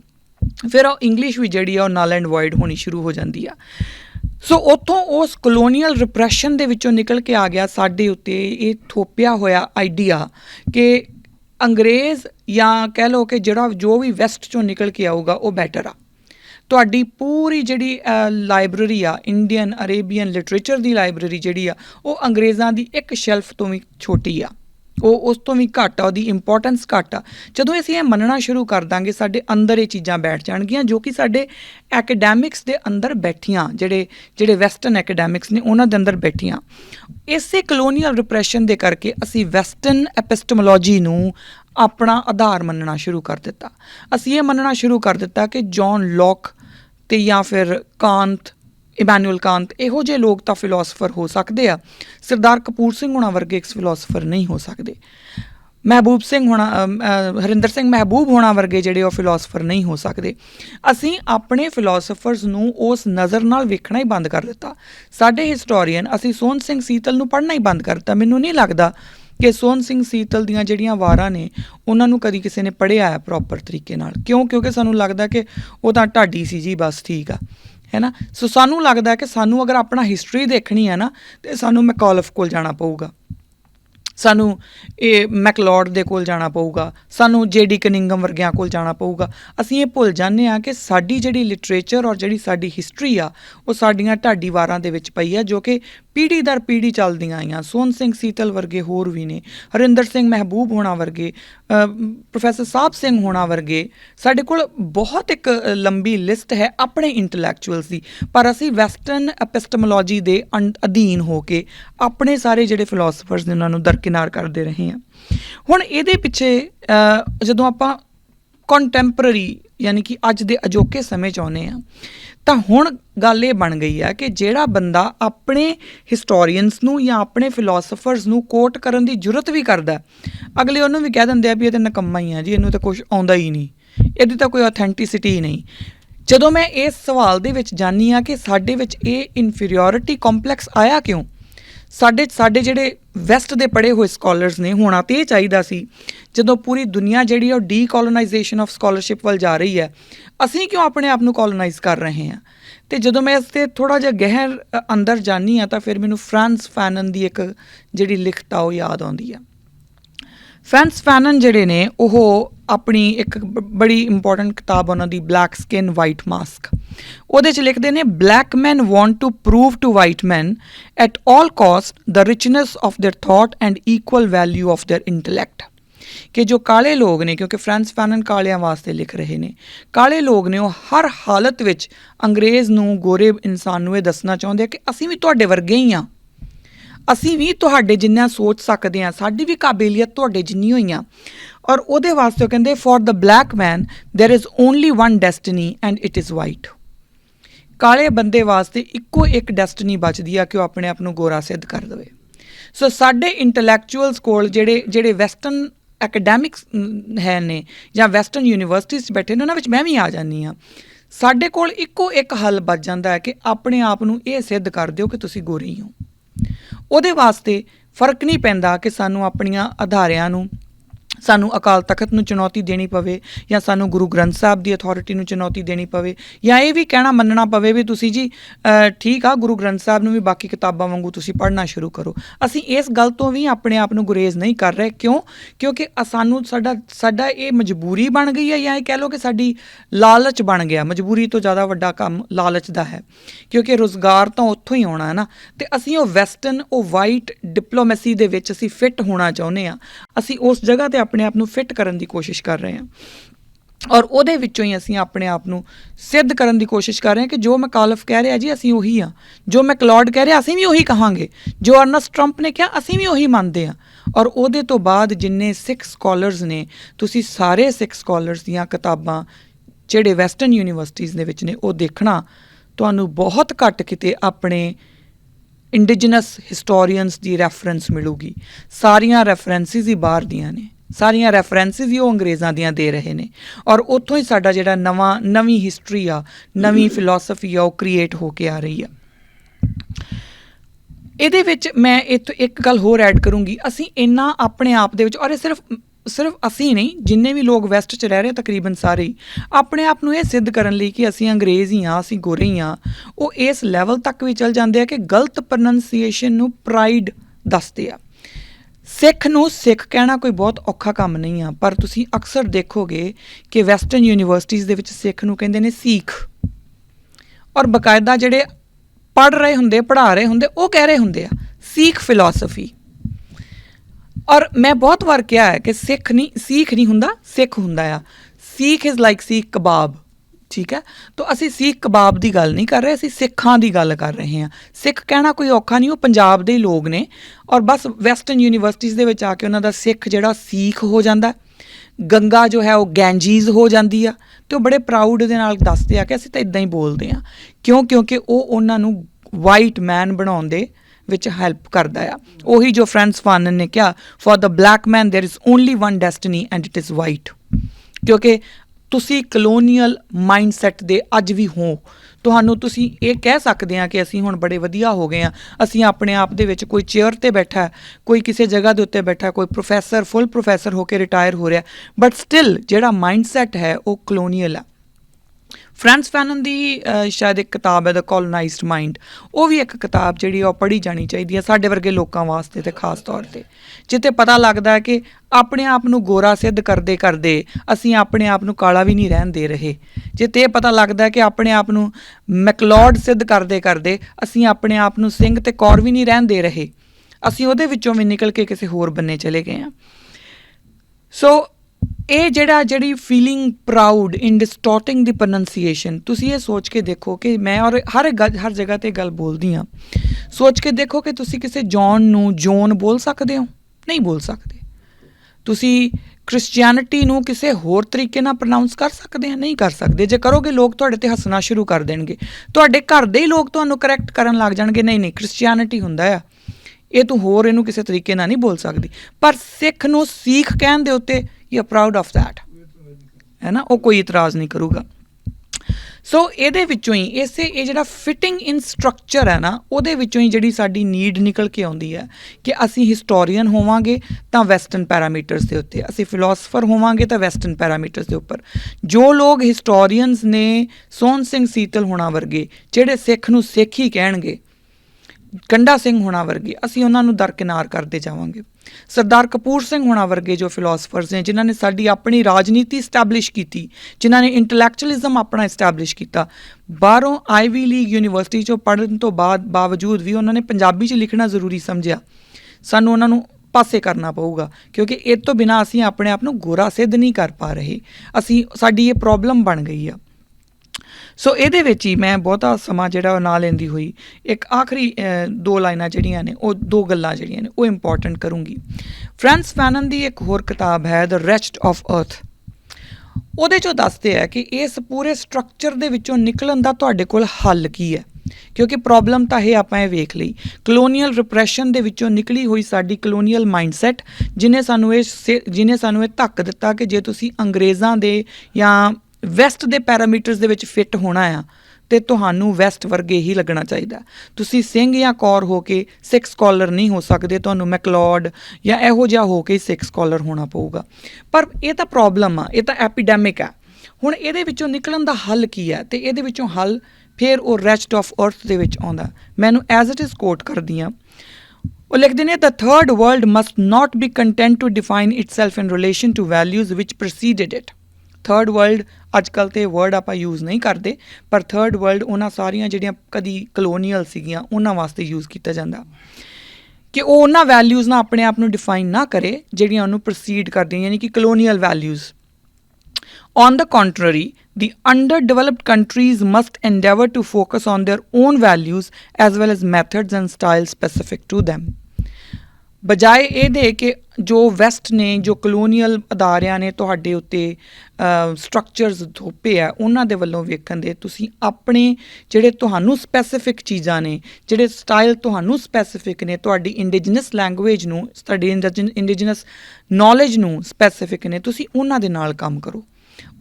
ਫਿਰ ਉਹ ਇੰਗਲਿਸ਼ ਵੀ ਜਿਹੜੀ ਆ ਉਹ ਨਲ ਐਂਡ ਵਾਇਡ ਹੋਣੀ ਸ਼ੁਰੂ ਹੋ ਜਾਂਦੀ ਆ। ਸੋ ਉਤੋਂ ਉਸ ਕਲੋਨੀਅਲ ਰਿਪਰੈਸ਼ਨ ਦੇ ਵਿੱਚੋਂ ਨਿਕਲ ਕੇ ਆ ਗਿਆ ਸਾਡੇ ਉੱਤੇ ਇਹ ਥੋਪਿਆ ਹੋਇਆ ਆਈਡੀਆ ਕਿ ਅੰਗਰੇਜ਼ ਜਾਂ ਕਹਿ ਲਓ ਕਿ ਜਿਹੜਾ ਜੋ ਵੀ ਵੈਸਟ ਚੋਂ ਨਿਕਲ ਕੇ ਆਊਗਾ ਉਹ ਬੈਟਰ ਆ। ਤੁਹਾਡੀ ਪੂਰੀ ਜਿਹੜੀ ਲਾਇਬ੍ਰੇਰੀ ਆ, ਇੰਡੀਅਨ, ਅਰੇਬੀਅਨ ਲਿਟਰੇਚਰ ਦੀ ਲਾਇਬ੍ਰੇਰੀ ਜਿਹੜੀ ਆ, ਉਹ ਅੰਗਰੇਜ਼ਾਂ ਦੀ ਇੱਕ ਸ਼ੈਲਫ ਤੋਂ ਵੀ ਛੋਟੀ ਆ। ਉਹ ਉਸ ਤੋਂ ਵੀ ਘੱਟ ਆ, ਉਹਦੀ ਇੰਪੋਰਟੈਂਸ ਘੱਟ ਆ। ਜਦੋਂ ਅਸੀਂ ਇਹ ਮੰਨਣਾ ਸ਼ੁਰੂ ਕਰ ਦਾਂਗੇ, ਸਾਡੇ ਅੰਦਰ ਇਹ ਚੀਜ਼ਾਂ ਬੈਠ ਜਾਣਗੀਆਂ, ਜੋ ਕਿ ਸਾਡੇ ਐਕੈਡੈਮਿਕਸ ਦੇ ਅੰਦਰ ਬੈਠੀਆਂ, ਜਿਹੜੇ ਜਿਹੜੇ ਵੈਸਟਰਨ ਐਕੈਡੈਮਿਕਸ ਨੇ, ਉਹਨਾਂ ਦੇ ਅੰਦਰ ਬੈਠੀਆਂ। ਇਸੇ ਕਲੋਨੀਅਲ ਰਿਪਰੈਸ਼ਨ ਦੇ ਕਰਕੇ ਅਸੀਂ ਵੈਸਟਰਨ ਐਪਿਸਟਮੋਲੋਜੀ ਨੂੰ ਆਪਣਾ ਆਧਾਰ ਮੰਨਣਾ ਸ਼ੁਰੂ ਕਰ ਦਿੱਤਾ। ਅਸੀਂ ਇਹ ਮੰਨਣਾ ਸ਼ੁਰੂ ਕਰ ਦਿੱਤਾ ਕਿ ਜੌਨ ਲੌਕ ਤੇ ਜਾਂ ਫਿਰ ਕਾਂਤ, ਇਮੈਨੂਅਲ ਕਾਂਤ, ਇਹੋ ਜਿਹੇ ਲੋਕ ਤਾਂ ਫਿਲਾਸਫਰ ਹੋ ਸਕਦੇ ਆ। ਸਰਦਾਰ ਕਪੂਰ ਸਿੰਘ ਹੋਣਾ ਵਰਗੇ ਇੱਕ ਫਿਲਾਸਫਰ ਨਹੀਂ ਹੋ ਸਕਦੇ। ਮਹਿਬੂਬ ਸਿੰਘ ਹੋਣਾ ਹਰਿੰਦਰ ਸਿੰਘ ਮਹਿਬੂਬ ਹੋਣਾ ਵਰਗੇ ਜਿਹੜੇ ਉਹ ਫਿਲਾਸਫਰ ਨਹੀਂ ਹੋ ਸਕਦੇ। ਅਸੀਂ ਆਪਣੇ ਫਿਲਾਸਫਰਸ ਨੂੰ ਉਸ ਨਜ਼ਰ ਨਾਲ ਵੇਖਣਾ ਹੀ ਬੰਦ ਕਰ ਦਿੱਤਾ। ਸਾਡੇ ਹਿਸਟੋਰੀਅਨ ਅਸੀਂ ਸੋਹਣ ਸਿੰਘ ਸੀਤਲ ਨੂੰ ਪੜ੍ਹਨਾ ਹੀ ਬੰਦ ਕਰ ਦਿੱਤਾ। ਮੈਨੂੰ ਨਹੀਂ ਲੱਗਦਾ ਕਿ ਸੋਹਣ ਸਿੰਘ ਸੀਤਲ ਦੀਆਂ ਜਿਹੜੀਆਂ ਵਾਰਾਂ ਨੇ, ਉਹਨਾਂ ਨੂੰ ਕਦੀ ਕਿਸੇ ਨੇ ਪੜ੍ਹਿਆ ਹੈ ਪ੍ਰੋਪਰ ਤਰੀਕੇ ਨਾਲ? ਕਿਉਂ? ਕਿਉਂਕਿ ਸਾਨੂੰ ਲੱਗਦਾ ਕਿ ਉਹ ਤਾਂ ਢਾਡੀ ਸੀ ਜੀ, ਬਸ ਠੀਕ ਆ। ਹੈ ਨਾ? ਸੋ ਸਾਨੂੰ ਲੱਗਦਾ ਕਿ ਸਾਨੂੰ ਅਗਰ ਆਪਣਾ ਹਿਸਟਰੀ ਦੇਖਣੀ ਹੈ ਨਾ, ਤੇ ਸਾਨੂੰ ਮੈਕੌਲਫ ਕੋਲ ਜਾਣਾ ਪਊਗਾ। ਸਾਨੂੰ ਇਹ ਮੈਕਲੌਡ ਦੇ ਕੋਲ ਜਾਣਾ ਪਊਗਾ, ਸਾਨੂੰ ਜੇਡੀ ਕਨਿੰਗਮ ਵਰਗਿਆਂ ਕੋਲ ਜਾਣਾ ਪਊਗਾ। ਅਸੀਂ ਇਹ ਭੁੱਲ ਜਾਂਦੇ ਆ ਕਿ ਸਾਡੀ ਜਿਹੜੀ ਲਿਟਰੇਚਰ ਔਰ ਜਿਹੜੀ ਸਾਡੀ ਹਿਸਟਰੀ ਆ, ਉਹ ਸਾਡੀਆਂ ਢਾਡੀ ਵਾਰਾਂ ਦੇ ਵਿੱਚ ਪਈ ਆ, ਜੋ ਕਿ ਪੀੜ੍ਹੀ ਦਰ ਪੀੜ੍ਹੀ ਚੱਲਦੀਆਂ ਆਈਆਂ। ਸੋਹਣ ਸਿੰਘ ਸੀਤਲ ਵਰਗੇ ਹੋਰ ਵੀ ਨੇ, ਹਰਿੰਦਰ ਸਿੰਘ ਮਹਿਬੂਬ ਹੋਣਾ ਵਰਗੇ ਪ੍ਰੋਫੈਸਰ ਸਾਹਿਬ ਸਿੰਘ ਹੋਣਾ ਵਰਗੇ, ਸਾਡੇ ਕੋਲ ਬਹੁਤ ਇੱਕ ਲੰਬੀ ਲਿਸਟ ਹੈ ਆਪਣੇ ਇੰਟੈਲੈਕਚੁਅਲਸ ਦੀ। ਪਰ ਅਸੀਂ ਵੈਸਟਰਨ ਐਪਿਸਟਮੋਲੋਜੀ ਦੇ ਅੰ- ਅਧੀਨ ਹੋ ਕੇ ਆਪਣੇ ਸਾਰੇ ਜਿਹੜੇ ਫਿਲਾਸਫਰਸ ਨੇ ਉਹਨਾਂ ਨੂੰ ਦਰ ਦਰਕਿਨਾਰ ਕਰਦੇ ਰਹੇ ਹਾਂ। ਹੁਣ ਇਹਦੇ ਪਿੱਛੇ ਜਦੋਂ ਆਪਾਂ ਕੰਟੈਂਪਰਰੀ ਯਾਨੀ ਕਿ ਅੱਜ ਦੇ ਅਜੋਕੇ ਸਮੇਂ ਚ ਆਉਨੇ ਆ ਤਾਂ ਹੁਣ ਗੱਲ ਇਹ ਬਣ ਗਈ ਆ ਕਿ ਜਿਹੜਾ ਬੰਦਾ ਆਪਣੇ ਹਿਸਟੋਰੀਅਨਸ ਨੂੰ ਜਾਂ ਆਪਣੇ ਫਿਲਾਸਫਰਸ ਨੂੰ ਕੋਟ ਕਰਨ ਦੀ ਜੁਰਤ ਵੀ ਕਰਦਾ ਅਗਲੇ ਉਹਨੂੰ ਵੀ ਕਹਿ ਦਿੰਦੇ ਆ ਵੀ ਇਹ ਤਾਂ ਨਕੰਮਾ ਹੀ ਆ ਜੀ, ਇਹਨੂੰ ਤਾਂ ਕੁਝ ਆਉਂਦਾ ਹੀ ਨਹੀਂ, ਇਹਦੀ ਤਾਂ ਕੋਈ ਆਥੈਂਟਿਸਿਟੀ ਹੀ ਨਹੀਂ। ਜਦੋਂ ਮੈਂ ਇਸ ਸਵਾਲ ਦੇ ਵਿੱਚ ਜਾਣੀ ਆ ਕਿ ਸਾਡੇ ਵਿੱਚ ਇਹ ਇਨਫੀਰੀਓਰਿਟੀ ਕੰਪਲੈਕਸ ਆਇਆ ਕਿਉਂ ਸਾਡੇ ਸਾਡੇ ਜਿਹੜੇ ਵੈਸਟ ਦੇ ਪੜ੍ਹੇ ਹੋਏ ਸਕਾਲਰਸ ਨੇ, ਹੋਣਾ ਤੇ ਇਹ ਚਾਹੀਦਾ ਸੀ, ਜਦੋਂ ਪੂਰੀ ਦੁਨੀਆ ਜਿਹੜੀ ਆ ਉਹ ਡੀਕੋਲੋਨਾਈਜੇਸ਼ਨ ਆਫ ਸਕਾਲਰਸ਼ਿਪ ਵੱਲ ਜਾ ਰਹੀ ਹੈ, ਅਸੀਂ ਕਿਉਂ ਆਪਣੇ ਆਪ ਨੂੰ ਕੋਲੋਨਾਈਜ਼ ਕਰ ਰਹੇ ਹਾਂ? ਤੇ ਜਦੋਂ ਮੈਂ ਇਸ ਤੇ ਥੋੜਾ ਜਿਹਾ ਗਹਿਰ ਅੰਦਰ ਜਾਣੀ ਆ ਤਾਂ ਫਿਰ ਮੈਨੂੰ ਫਰਾਂਸ ਫੈਨਨ ਦੀ ਇੱਕ ਜਿਹੜੀ ਲਿਖਤ ਆ ਉਹ ਯਾਦ ਆਉਂਦੀ ਆ। ਫ੍ਰਾਂਸ ਫੈਨਨ ਜਿਹੜੇ ਨੇ, ਉਹ ਆਪਣੀ ਇੱਕ ਬੜੀ ਇੰਪੋਰਟੈਂਟ ਕਿਤਾਬ ਉਹਨਾਂ ਦੀ ਬਲੈਕ ਸਕਿਨ ਵਾਈਟ ਮਾਸਕ ਉਹਦੇ ਚ ਲਿਖਦੇ ਨੇ black men want to prove to white men at all cost the richness of their thought and equal value of their intellect ਕਿ ਜੋ ਕਾਲੇ ਲੋਕ ਨੇ, ਕਿਉਂਕਿ ਫ੍ਰਾਂਸ ਫੈਨਨ ਕਾਲਿਆਂ ਵਾਸਤੇ ਲਿਖ ਰਹੇ ਨੇ, ਕਾਲੇ ਲੋਕ ਨੇ ਉਹ ਹਰ ਹਾਲਤ ਵਿੱਚ ਅੰਗਰੇਜ਼ ਨੂੰ, ਗੋਰੇ ਇਨਸਾਨ ਨੂੰ ਇਹ ਦੱਸਣਾ ਚਾਹੁੰਦੇ ਆ ਕਿ ਅਸੀਂ ਵੀ ਤੁਹਾਡੇ ਵਰਗੇ ਹੀ ਆ। ਅਸੀਂ ਵੀ ਤੁਹਾਡੇ ਜਿੰਨਾ ਸੋਚ ਸਕਦੇ ਹਾਂ, ਸਾਡੀ ਵੀ ਕਾਬਲੀਅਤ ਤੁਹਾਡੇ ਜਿੰਨੀ ਹੋਈ ਹੋਈਆਂ ਔਰ ਉਹਦੇ ਵਾਸਤੇ ਉਹ ਕਹਿੰਦੇ for the black man there is only one destiny and it is white ਕਾਲੇ ਬੰਦੇ ਵਾਸਤੇ ਇੱਕੋ ਇੱਕ ਡੈਸਟੀਨੀ ਬਚਦੀ ਆ ਕਿ ਉਹ ਆਪਣੇ ਆਪ ਨੂੰ ਗੋਰਾ ਸਿੱਧ ਕਰ ਦਵੇ। ਸੋ ਸਾਡੇ ਇੰਟੈਲੈਕਚੁਅਲਸ ਕੋਲ ਜਿਹੜੇ ਜਿਹੜੇ ਵੈਸਟਰਨ ਐਕੈਡੈਮਿਕਸ ਹੈ ਨੇ ਜਾਂ ਵੈਸਟਰਨ ਯੂਨੀਵਰਸਿਟੀਜ਼ ਬੈਠੇ ਨੇ, ਉਹਨਾਂ ਵਿੱਚ ਮੈਂ ਵੀ ਆ ਜਾਂਦੀ ਆ ਸਾਡੇ ਕੋਲ ਇੱਕੋ ਇੱਕ ਹੱਲ ਬਚ ਜਾਂਦਾ ਹੈ ਕਿ ਆਪਣੇ ਆਪ ਨੂੰ ਇਹ ਸਿੱਧ ਕਰ ਦਿਓ ਕਿ ਤੁਸੀਂ ਗੋਰੀ ਹੋ। ਉਹਦੇ ਵਾਸਤੇ ਫ਼ਰਕ ਨਹੀਂ ਪੈਂਦਾ ਕਿ ਸਾਨੂੰ ਆਪਣੀਆਂ ਆਧਾਰਿਆਂ ਨੂੰ ਸਾਨੂੰ ਅਕਾਲ ਤਖਤ ਨੂੰ ਚੁਣੌਤੀ ਦੇਣੀ ਪਵੇ ਜਾਂ ਸਾਨੂੰ ਗੁਰੂ ਗ੍ਰੰਥ ਸਾਹਿਬ ਦੀ ਅਥਾਰਟੀ ਨੂੰ ਚੁਣੌਤੀ ਦੇਣੀ ਪਵੇ ਜਾਂ ਇਹ ਵੀ ਕਹਿਣਾ ਮੰਨਣਾ ਪਵੇ ਵੀ ਤੁਸੀਂ ਜੀ ਠੀਕ ਆ, ਗੁਰੂ ਗ੍ਰੰਥ ਸਾਹਿਬ ਨੂੰ ਵੀ ਬਾਕੀ ਕਿਤਾਬਾਂ ਵਾਂਗੂ ਤੁਸੀਂ ਪੜ੍ਹਨਾ ਸ਼ੁਰੂ ਕਰੋ। ਅਸੀਂ ਇਸ ਗੱਲ ਤੋਂ ਵੀ ਆਪਣੇ ਆਪ ਨੂੰ ਗੁਰੇਜ਼ ਨਹੀਂ ਕਰ ਰਹੇ। ਕਿਉਂ? ਕਿਉਂਕਿ ਅ- ਸਾਨੂੰ ਸਾਡਾ ਸਾਡਾ ਇਹ ਮਜਬੂਰੀ ਬਣ ਗਈ ਹੈ ਜਾਂ ਇਹ ਕਹਿ ਲਓ ਕਿ ਸਾਡੀ ਲਾਲਚ ਬਣ ਗਿਆ। ਮਜਬੂਰੀ ਤੋਂ ਜ਼ਿਆਦਾ ਵੱਡਾ ਕੰਮ ਲਾਲਚ ਦਾ ਹੈ। ਕਿਉਂਕਿ ਰੋਜ਼ਗਾਰ ਤਾਂ ਉੱਥੋਂ ਹੀ ਆਉਣਾ ਹੈ ਨਾ। ਤੇ ਅਸੀਂ ਉਹ ਵੈਸਟਰਨ, ਉਹ ਵਾਈਟ ਡਿਪਲੋਮੈਸੀ ਦੇ ਵਿੱਚ ਅਸੀਂ ਫਿੱਟ ਹੋਣਾ ਚਾਹੁੰਦੇ ਆ ਅਸੀਂ ਉਸ ਜਗ੍ਹਾ ਤੇ ਆਪਣੇ ਆਪ ਨੂੰ ਫਿੱਟ ਕਰਨ ਦੀ ਕੋਸ਼ਿਸ਼ ਕਰ ਰਹੇ ਹਾਂ। ਔਰ ਉਹਦੇ ਵਿੱਚੋਂ ਹੀ ਅਸੀਂ ਆਪਣੇ ਆਪ ਨੂੰ ਸਿੱਧ ਕਰਨ ਦੀ ਕੋਸ਼ਿਸ਼ ਕਰ ਰਹੇ ਹਾਂ ਕਿ ਜੋ ਮੈਕਾਲਫ ਕਹਿ ਰਿਹਾ ਜੀ, ਅਸੀਂ ਉਹੀ ਆ ਜੋ ਮੈਕਲੌਡ ਕਹਿ ਰਿਹਾ, ਅਸੀਂ ਵੀ ਉਹੀ ਕਹਾਂਗੇ। ਜੋ ਅਰਨਸ ਟਰੰਪ ਨੇ ਕਿਹਾ, ਅਸੀਂ ਵੀ ਉਹੀ ਮੰਨਦੇ ਆ ਔਰ ਉਹਦੇ ਤੋਂ ਬਾਅਦ ਜਿੰਨੇ ਸਿੱਖ ਸਕਾਲਰਸ ਨੇ, ਤੁਸੀਂ ਸਾਰੇ ਸਿੱਖ ਸਕਾਲਰਸ ਦੀਆਂ ਕਿਤਾਬਾਂ ਜਿਹੜੇ ਵੈਸਟਰਨ ਯੂਨੀਵਰਸਿਟੀਜ਼ ਦੇ ਵਿੱਚ ਨੇ, ਉਹ ਦੇਖਣਾ ਤੁਹਾਨੂੰ ਬਹੁਤ ਘੱਟ ਕਿਤੇ ਆਪਣੇ ਇੰਡੀਜਨਸ ਹਿਸਟੋਰੀਅਨਸ ਦੀ ਰੈਫਰੈਂਸ ਮਿਲੂਗੀ। ਸਾਰੀਆਂ ਰੈਫਰੈਂਸਿਸ ਹੀ ਬਾਹਰ ਦੀਆਂ ਨੇ। ਸਾਰੀਆਂ ਰੈਫਰੈਂਸਿਸ ਹੀ ਉਹ ਅੰਗਰੇਜ਼ਾਂ ਦੀਆਂ ਦੇ ਰਹੇ ਨੇ। ਔਰ ਉੱਥੋਂ ਹੀ ਸਾਡਾ ਜਿਹੜਾ ਨਵਾਂ, ਨਵੀਂ ਹਿਸਟਰੀ ਆ, ਨਵੀਂ ਫਿਲਾਸਫੀ ਆ, ਉਹ ਕ੍ਰੀਏਟ ਹੋ ਕੇ ਆ ਰਹੀ ਆ। ਇਹਦੇ ਵਿੱਚ ਮੈਂ ਇੱਥੋਂ ਇੱਕ ਗੱਲ ਹੋਰ ਐਡ ਕਰੂੰਗੀ। ਅਸੀਂ ਇੰਨਾ ਆਪਣੇ ਆਪ ਦੇ ਵਿੱਚ, ਔਰ ਇਹ ਸਿਰਫ ਸਿਰਫ ਅਸੀਂ ਨਹੀਂ, ਜਿੰਨੇ ਵੀ ਲੋਕ ਵੈਸਟ 'ਚ ਰਹਿ ਰਹੇ ਤਕਰੀਬਨ ਸਾਰੇ ਹੀ, ਆਪਣੇ ਆਪ ਨੂੰ ਇਹ ਸਿੱਧ ਕਰਨ ਲਈ ਕਿ ਅਸੀਂ ਅੰਗਰੇਜ਼ ਹੀ ਆ, ਅਸੀਂ ਗੋਰੇ ਹੀ ਆ, ਉਹ ਇਸ ਲੈਵਲ ਤੱਕ ਵੀ ਚਲ ਜਾਂਦੇ ਆ ਕਿ ਗਲਤ ਪ੍ਰੋਨੰਸੀਏਸ਼ਨ ਨੂੰ ਪ੍ਰਾਈਡ ਦੱਸਦੇ ਆ। ਸਿੱਖ ਨੂੰ ਸਿੱਖ ਕਹਿਣਾ ਕੋਈ ਬਹੁਤ ਔਖਾ ਕੰਮ ਨਹੀਂ ਆ, ਪਰ ਤੁਸੀਂ ਅਕਸਰ ਦੇਖੋਗੇ ਕਿ ਵੈਸਟਰਨ ਯੂਨੀਵਰਸਿਟੀਜ਼ ਦੇ ਵਿੱਚ ਸਿੱਖ ਨੂੰ ਕਹਿੰਦੇ ਨੇ ਸਿੱਖ। ਔਰ ਬਕਾਇਦਾ ਜਿਹੜੇ ਪੜ ਰਹੇ ਹੁੰਦੇ ਪੜਾ ਰਹੇ ਹੁੰਦੇ, ਉਹ ਕਹਿ ਰਹੇ ਹੁੰਦੇ ਆ, ਸਿੱਖ ਫਿਲਾਸਫੀ ਔਰ ਮੈਂ ਬਹੁਤ ਵਾਰ ਕਿਹਾ ਹੈ ਕਿ ਸਿੱਖ ਨਹੀਂ ਸਿੱਖ ਨਹੀਂ ਹੁੰਦਾ, ਸਿੱਖ ਹੁੰਦਾ ਆ। Sikh is like seekh kebab. ਠੀਕ ਹੈ? ਤਾਂ ਅਸੀਂ ਸਿੱਖ ਕਬਾਬ ਦੀ ਗੱਲ ਨਹੀਂ ਕਰ ਰਹੇ, ਅਸੀਂ ਸਿੱਖਾਂ ਦੀ ਗੱਲ ਕਰ ਰਹੇ ਹਾਂ। ਸਿੱਖ ਕਹਿਣਾ ਕੋਈ ਔਖਾ ਨਹੀਂ, ਉਹ ਪੰਜਾਬ ਦੇ ਹੀ ਲੋਕ ਨੇ। ਔਰ ਬਸ ਵੈਸਟਰਨ ਯੂਨੀਵਰਸਿਟੀਆਂ ਦੇ ਵਿੱਚ ਆ ਕੇ ਉਹਨਾਂ ਦਾ ਸਿੱਖ ਜਿਹੜਾ ਸਿੱਖ ਹੋ ਜਾਂਦਾ ਗੰਗਾ ਜੋ ਹੈ, ਉਹ ਗੈਂਜੀਜ਼ ਹੋ ਜਾਂਦੀ ਆ। ਤੇ ਉਹ ਬੜੇ ਪ੍ਰਾਊਡ ਦੇ ਨਾਲ ਦੱਸਦੇ ਆ ਕਿ ਅਸੀਂ ਤਾਂ ਇਦਾਂ ਹੀ ਬੋਲਦੇ ਆ ਕਿਉਂ? ਕਿਉਂਕਿ ਉਹ ਉਹਨਾਂ ਨੂੰ ਵਾਈਟ ਮੈਨ ਬਣਾਉਣ ਦੇ ਵਿੱਚ ਹੈਲਪ ਕਰਦਾ ਆ। ਉਹੀ ਜੋ ਫਰੈਂਡਸ ਫਾਨਨ ਨੇ ਕਿਹਾ for the black man there is only one destiny and it is white ਕਿਉਂਕਿ ਤੁਸੀਂ ਕਲੋਨੀਅਲ ਮਾਈਂਡਸੈਟ ਦੇ ਅੱਜ ਵੀ ਹੋ। ਤੁਹਾਨੂੰ ਤੁਸੀਂ ਇਹ ਕਹਿ ਸਕਦੇ ਆ ਕਿ ਅਸੀਂ ਹੁਣ ਬੜੇ ਵਧੀਆ ਹੋ ਗਏ ਆ ਅਸੀਂ ਆਪਣੇ ਆਪ ਦੇ ਵਿੱਚ ਕੋਈ ਚੇਅਰ ਤੇ ਬੈਠਾ ਕੋਈ ਕਿਸੇ ਜਗ੍ਹਾ ਦੇ ਉੱਤੇ ਬੈਠਾ ਕੋਈ ਪ੍ਰੋਫੈਸਰ ਫੁੱਲ ਪ੍ਰੋਫੈਸਰ ਹੋ ਕੇ ਰਿਟਾਇਰ ਹੋ ਰਿਹਾ ਬਟ ਸਟਿਲ ਜਿਹੜਾ ਮਾਈਂਡਸੈਟ ਹੈ ਉਹ ਕਲੋਨੀਅਲ ਆ ਫ੍ਰਾਂਸ ਫੈਨਨ ਦੀ ਅਹ, ਸ਼ਾਇਦ ਇੱਕ ਕਿਤਾਬ ਹੈ ਦ ਕੋਲੋਨਾਈਜ਼ਡ ਮਾਈਂਡ ਉਹ ਵੀ ਇੱਕ ਕਿਤਾਬ ਜਿਹੜੀ ਆ ਉਹ ਪੜ੍ਹੀ ਜਾਣੀ ਚਾਹੀਦੀ ਹੈ ਸਾਡੇ ਵਰਗੇ ਲੋਕਾਂ ਵਾਸਤੇ ਤੇ ਖਾਸ ਤੌਰ ਤੇ। ਜਿੱਤੇ ਪਤਾ ਲੱਗਦਾ ਹੈ ਕਿ ਆਪਣੇ ਆਪ ਨੂੰ ਗੋਰਾ ਸਿੱਧ ਕਰਦੇ ਕਰਦੇ ਅਸੀਂ ਆਪਣੇ ਆਪ ਨੂੰ ਕਾਲਾ ਵੀ ਨਹੀਂ ਰਹਿਣ ਦੇ ਰਹੇ। ਜਿੱਤੇ ਇਹ ਪਤਾ ਲੱਗਦਾ ਹੈ ਕਿ ਆਪਣੇ ਆਪ ਨੂੰ ਮੈਕਲੌਡ ਸਿੱਧ ਕਰਦੇ ਕਰਦੇ ਅਸੀਂ ਆਪਣੇ ਆਪ ਨੂੰ ਸਿੰਘ ਤੇ ਕੌਰ ਵੀ ਨਹੀਂ ਰਹਿਣ ਦੇ ਰਹੇ। ਅਸੀਂ ਉਹਦੇ ਵਿੱਚੋਂ ਵੀ ਨਿਕਲ ਕੇ ਕਿਸੇ ਹੋਰ ਬੰਨੇ ਚਲੇ ਗਏ ਹਾਂ। ਸੋ ਇਹ ਜਿਹੜਾ ਜਿਹੜੀ ਫੀਲਿੰਗ ਪ੍ਰਾਊਡ ਇਨ ਡਿਸਟੋਰਟਿੰਗ ਦੀ ਪ੍ਰੋਨੰਸੀਏਸ਼ਨ ਤੁਸੀਂ ਇਹ ਸੋਚ ਕੇ ਦੇਖੋ ਕਿ ਮੈਂ ਔਰ ਹਰ ਗੱਲ- ਹਰ ਜਗ੍ਹਾ ਤੇ ਗੱਲ ਬੋਲਦੀ ਹਾਂ। ਸੋਚ ਕੇ ਦੇਖੋ ਕਿ ਤੁਸੀਂ ਕਿਸੇ ਜੌਨ ਨੂੰ ਜੋਨ ਬੋਲ ਸਕਦੇ ਹੋ? ਨਹੀਂ ਬੋਲ ਸਕਦੇ। ਤੁਸੀਂ ਕ੍ਰਿਸਚੀਅਨਿਟੀ ਨੂੰ ਕਿਸੇ ਹੋਰ ਤਰੀਕੇ ਨਾਲ ਪ੍ਰੋਨਾਂਸ ਕਰ ਸਕਦੇ ਆ ਨਹੀਂ ਕਰ ਸਕਦੇ। ਜੇ ਕਰੋਗੇ, ਲੋਕ ਤੁਹਾਡੇ ਤੇ ਹੱਸਣਾ ਸ਼ੁਰੂ ਕਰ ਦੇਣਗੇ। ਤੁਹਾਡੇ ਘਰ ਦੇ ਹੀ ਲੋਕ ਤੁਹਾਨੂੰ ਕਰੈਕਟ ਕਰਨ ਲੱਗ ਜਾਣਗੇ। ਨਹੀਂ ਨਹੀਂ ਕ੍ਰਿਸਚੀਅਨਿਟੀ ਹੁੰਦਾ ਆ। ਇਹ ਤੂੰ ਹੋਰ ਇਹਨੂੰ ਕਿਸੇ ਤਰੀਕੇ ਨਾਲ ਨਹੀਂ ਬੋਲ ਸਕਦੀ। ਪਰ ਸਿੱਖ ਨੂੰ ਸਿੱਖ ਕਹਿਣ ਦੇ ਉੱਤੇ you are proud of that ਹੈ ਨਾ? ਉਹ ਕੋਈ ਇਤਰਾਜ਼ ਨਹੀਂ ਕਰੂਗਾ। ਸੋ ਇਹਦੇ ਵਿੱਚੋਂ ਹੀ, ਇਸੇ ਇਹ ਜਿਹੜਾ ਫਿਟਿੰਗ ਇਨ ਸਟਰਕਚਰ ਹੈ ਨਾ, ਉਹਦੇ ਵਿੱਚੋਂ ਹੀ ਜਿਹੜੀ ਸਾਡੀ ਨੀਡ ਨਿਕਲ ਕੇ ਆਉਂਦੀ ਹੈ ਕਿ ਅਸੀਂ ਹਿਸਟੋਰੀਅਨ ਹੋਵਾਂਗੇ ਤਾਂ ਵੈਸਟਰਨ ਪੈਰਾਮੀਟਰਸ ਦੇ ਉੱਤੇ, ਅਸੀਂ ਫਿਲਾਸਫਰ ਹੋਵਾਂਗੇ ਤਾਂ ਵੈਸਟਰਨ ਪੈਰਾਮੀਟਰਸ ਦੇ ਉੱਪਰ। ਜੋ ਲੋਕ ਹਿਸਟੋਰੀਅਨਸ ਨੇ ਸੋਹਣ ਸਿੰਘ ਸੀਤਲ ਹੋਣਾ ਵਰਗੇ, ਜਿਹੜੇ ਸਿੱਖ ਨੂੰ ਸਿੱਖ ਹੀ ਕਹਿਣਗੇ ਕੰਡਾ ਸਿੰਘ ਹੋਣਾ ਵਰਗੇ, ਅਸੀਂ ਉਹਨਾਂ ਨੂੰ ਦਰਕਿਨਾਰ ਕਰਦੇ ਜਾਵਾਂਗੇ। ਸਰਦਾਰ ਕਪੂਰ ਸਿੰਘ ਹੋਣਾ ਵਰਗੇ ਜੋ ਫਿਲਾਸਫਰਸ ਨੇ, ਜਿਨ੍ਹਾਂ ਨੇ ਸਾਡੀ ਆਪਣੀ ਰਾਜਨੀਤੀ ਸਟੈਬਲਿਸ਼ ਕੀਤੀ, ਜਿਨ੍ਹਾਂ ਨੇ ਇੰਟੈਲੈਕਚੁਅਲਿਜ਼ਮ ਆਪਣਾ ਸਟੈਬਲਿਸ਼ ਕੀਤਾ, ਬਾਹਰੋਂ ਆਈਵੀ ਲੀਗ ਯੂਨੀਵਰਸਿਟੀ ਚੋਂ ਪੜ੍ਹਨ ਤੋਂ ਬਾਅਦ ਬਾਵਜੂਦ ਵੀ ਉਹਨਾਂ ਨੇ ਪੰਜਾਬੀ 'ਚ ਲਿਖਣਾ ਜ਼ਰੂਰੀ ਸਮਝਿਆ, ਸਾਨੂੰ ਉਹਨਾਂ ਨੂੰ ਪਾਸੇ ਕਰਨਾ ਪਊਗਾ, ਕਿਉਂਕਿ ਇਹ ਤੋਂ ਬਿਨਾ ਅਸੀਂ ਆਪਣੇ ਆਪ ਨੂੰ ਗੋਰਾ ਸਿੱਧ ਨਹੀਂ ਕਰ ਪਾ ਰਹੇ। ਅਸੀਂ, ਸਾਡੀ ਇਹ ਪ੍ਰੋਬਲਮ ਬਣ ਗਈ ਆ। ਸੋ ਇਹਦੇ ਵਿੱਚ ਹੀ ਮੈਂ ਬਹੁਤਾ ਸਮਾਂ ਜਿਹੜਾ ਉਹ ਨਾ ਲੈਂਦੀ ਹੋਈ, ਇੱਕ ਆਖਰੀ ਦੋ ਲਾਈਨਾਂ ਜਿਹੜੀਆਂ ਨੇ, ਉਹ ਦੋ ਗੱਲਾਂ ਜਿਹੜੀਆਂ ਨੇ, ਉਹ ਇੰਪੋਰਟੈਂਟ ਕਰੂੰਗੀ। ਫ੍ਰਾਂਸ ਫੈਨਨ ਦੀ ਇੱਕ ਹੋਰ ਕਿਤਾਬ ਹੈ ਦ ਰੈਸਟ ਆਫ ਅਰਥ ਉਹਦੇ ਚੋਂ ਦੱਸਦੇ ਆ ਕਿ ਇਸ ਪੂਰੇ ਸਟਰਕਚਰ ਦੇ ਵਿੱਚੋਂ ਨਿਕਲਣ ਦਾ ਤੁਹਾਡੇ ਕੋਲ ਹੱਲ ਕੀ ਹੈ? ਕਿਉਂਕਿ ਪ੍ਰੋਬਲਮ ਤਾਂ ਇਹ ਆਪਾਂ ਇਹ ਵੇਖ ਲਈ। ਕਲੋਨੀਅਲ ਰਿਪਰੈਸ਼ਨ ਦੇ ਵਿੱਚੋਂ ਨਿਕਲੀ ਹੋਈ ਸਾਡੀ ਕਲੋਨੀਅਲ ਮਾਈਂਡਸੈਟ ਜਿਨੇ ਸਾਨੂੰ ਇਹ ਸੇ- ਜਿਹਨੇ ਸਾਨੂੰ ਇਹ ਧੱਕ ਦਿੱਤਾ ਕਿ ਜੇ ਤੁਸੀਂ ਅੰਗਰੇਜ਼ਾਂ ਦੇ ਜਾਂ ਵੈਸਟ ਦੇ ਪੈਰਾਮੀਟਰਸ ਦੇ ਵਿੱਚ ਫਿੱਟ ਹੋਣਾ ਆ ਤੇ ਤੁਹਾਨੂੰ ਵੈਸਟ ਵਰਗੇ ਹੀ ਲੱਗਣਾ ਚਾਹੀਦਾ। ਤੁਸੀਂ ਸਿੰਘ ਜਾਂ ਕੌਰ ਹੋ ਕੇ ਸਿੱਖ ਸਕਾਲਰ ਨਹੀਂ ਹੋ ਸਕਦੇ, ਤੁਹਾਨੂੰ ਮੈਕਲੌਡ ਜਾਂ ਇਹੋ ਜਿਹਾ ਹੋ ਕੇ ਸਿੱਖ ਸਕਾਲਰ ਹੋਣਾ ਪਊਗਾ। ਪਰ ਇਹ ਤਾਂ ਪ੍ਰੋਬਲਮ ਆ, ਇਹ ਤਾਂ ਐਪੀਡੈਮਿਕ ਆ। ਹੁਣ ਇਹਦੇ ਵਿੱਚੋਂ ਨਿਕਲਣ ਦਾ ਹੱਲ ਕੀ ਹੈ ਤੇ ਇਹਦੇ ਵਿੱਚੋਂ ਹੱਲ ਫਿਰ ਉਹ ਰੈਸਟ ਆਫ ਅਰਥ ਦੇ ਵਿੱਚ ਆਉਂਦਾ। ਮੈਨੂੰ ਐਜ਼ ਇਟ ਇਜ਼ ਕੋਟ ਕਰਦੀ ਹਾਂ ਉਹ ਲਿਖਦੇ ਨੇ the third world must not be content to define itself in relation to values which preceded it third world ਅੱਜ ਕੱਲ ਤੇ ਵਰਡ ਆਪਾਂ ਯੂਜ਼ ਨਹੀਂ ਕਰਦੇ ਪਰ ਥਰਡ ਵਰਲਡ ਉਹਨਾਂ ਸਾਰੀਆਂ ਜਿਹੜੀਆਂ ਕਦੀ ਕਲੋਨੀਅਲ ਸੀਗੀਆਂ ਉਹਨਾਂ ਵਾਸਤੇ ਯੂਜ਼ ਕੀਤਾ ਜਾਂਦਾ ਕਿ ਉਹ ਉਹਨਾਂ ਵੈਲਿਊਜ਼ ਨਾਲ ਆਪਣੇ ਆਪ ਨੂੰ ਡਿਫਾਈਨ ਨਾ ਕਰੇ ਜਿਹੜੀਆਂ ਉਹਨੂੰ ਪ੍ਰੋਸੀਡ ਕਰਦੀਆਂ ਯਾਨੀ ਕਿ colonial values On the contrary, the underdeveloped countries must endeavor to focus on their own values as well as methods and styles specific to them. ਬਜਾਏ ਇਹ ਦੇ ਕਿ ਜੋ ਵੈਸਟ ਨੇ, ਜੋ ਕਲੋਨੀਅਲ ਅਦਾਰਿਆਂ ਨੇ ਤੁਹਾਡੇ ਉੱਤੇ ਸਟਰਕਚਰਸ ਥੋਪੇ ਆ, ਉਹਨਾਂ ਦੇ ਵੱਲੋਂ ਵੇਖਣ ਦੇ, ਤੁਸੀਂ ਆਪਣੇ ਜਿਹੜੇ ਤੁਹਾਨੂੰ ਸਪੈਸੀਫਿਕ ਚੀਜ਼ਾਂ ਨੇ, ਜਿਹੜੇ ਸਟਾਈਲ ਤੁਹਾਨੂੰ ਸਪੈਸੀਫਿਕ ਨੇ, ਤੁਹਾਡੀ ਇੰਡੀਜਨਸ ਲੈਂਗੁਏਜ ਨੂੰ, ਤੁਹਾਡੀ ਇੰਡੀਜਨਸ ਨੌਲੇਜ ਨੂੰ ਸਪੈਸੀਫਿਕ ਨੇ, ਤੁਸੀਂ ਉਹਨਾਂ ਦੇ ਨਾਲ ਕੰਮ ਕਰੋ।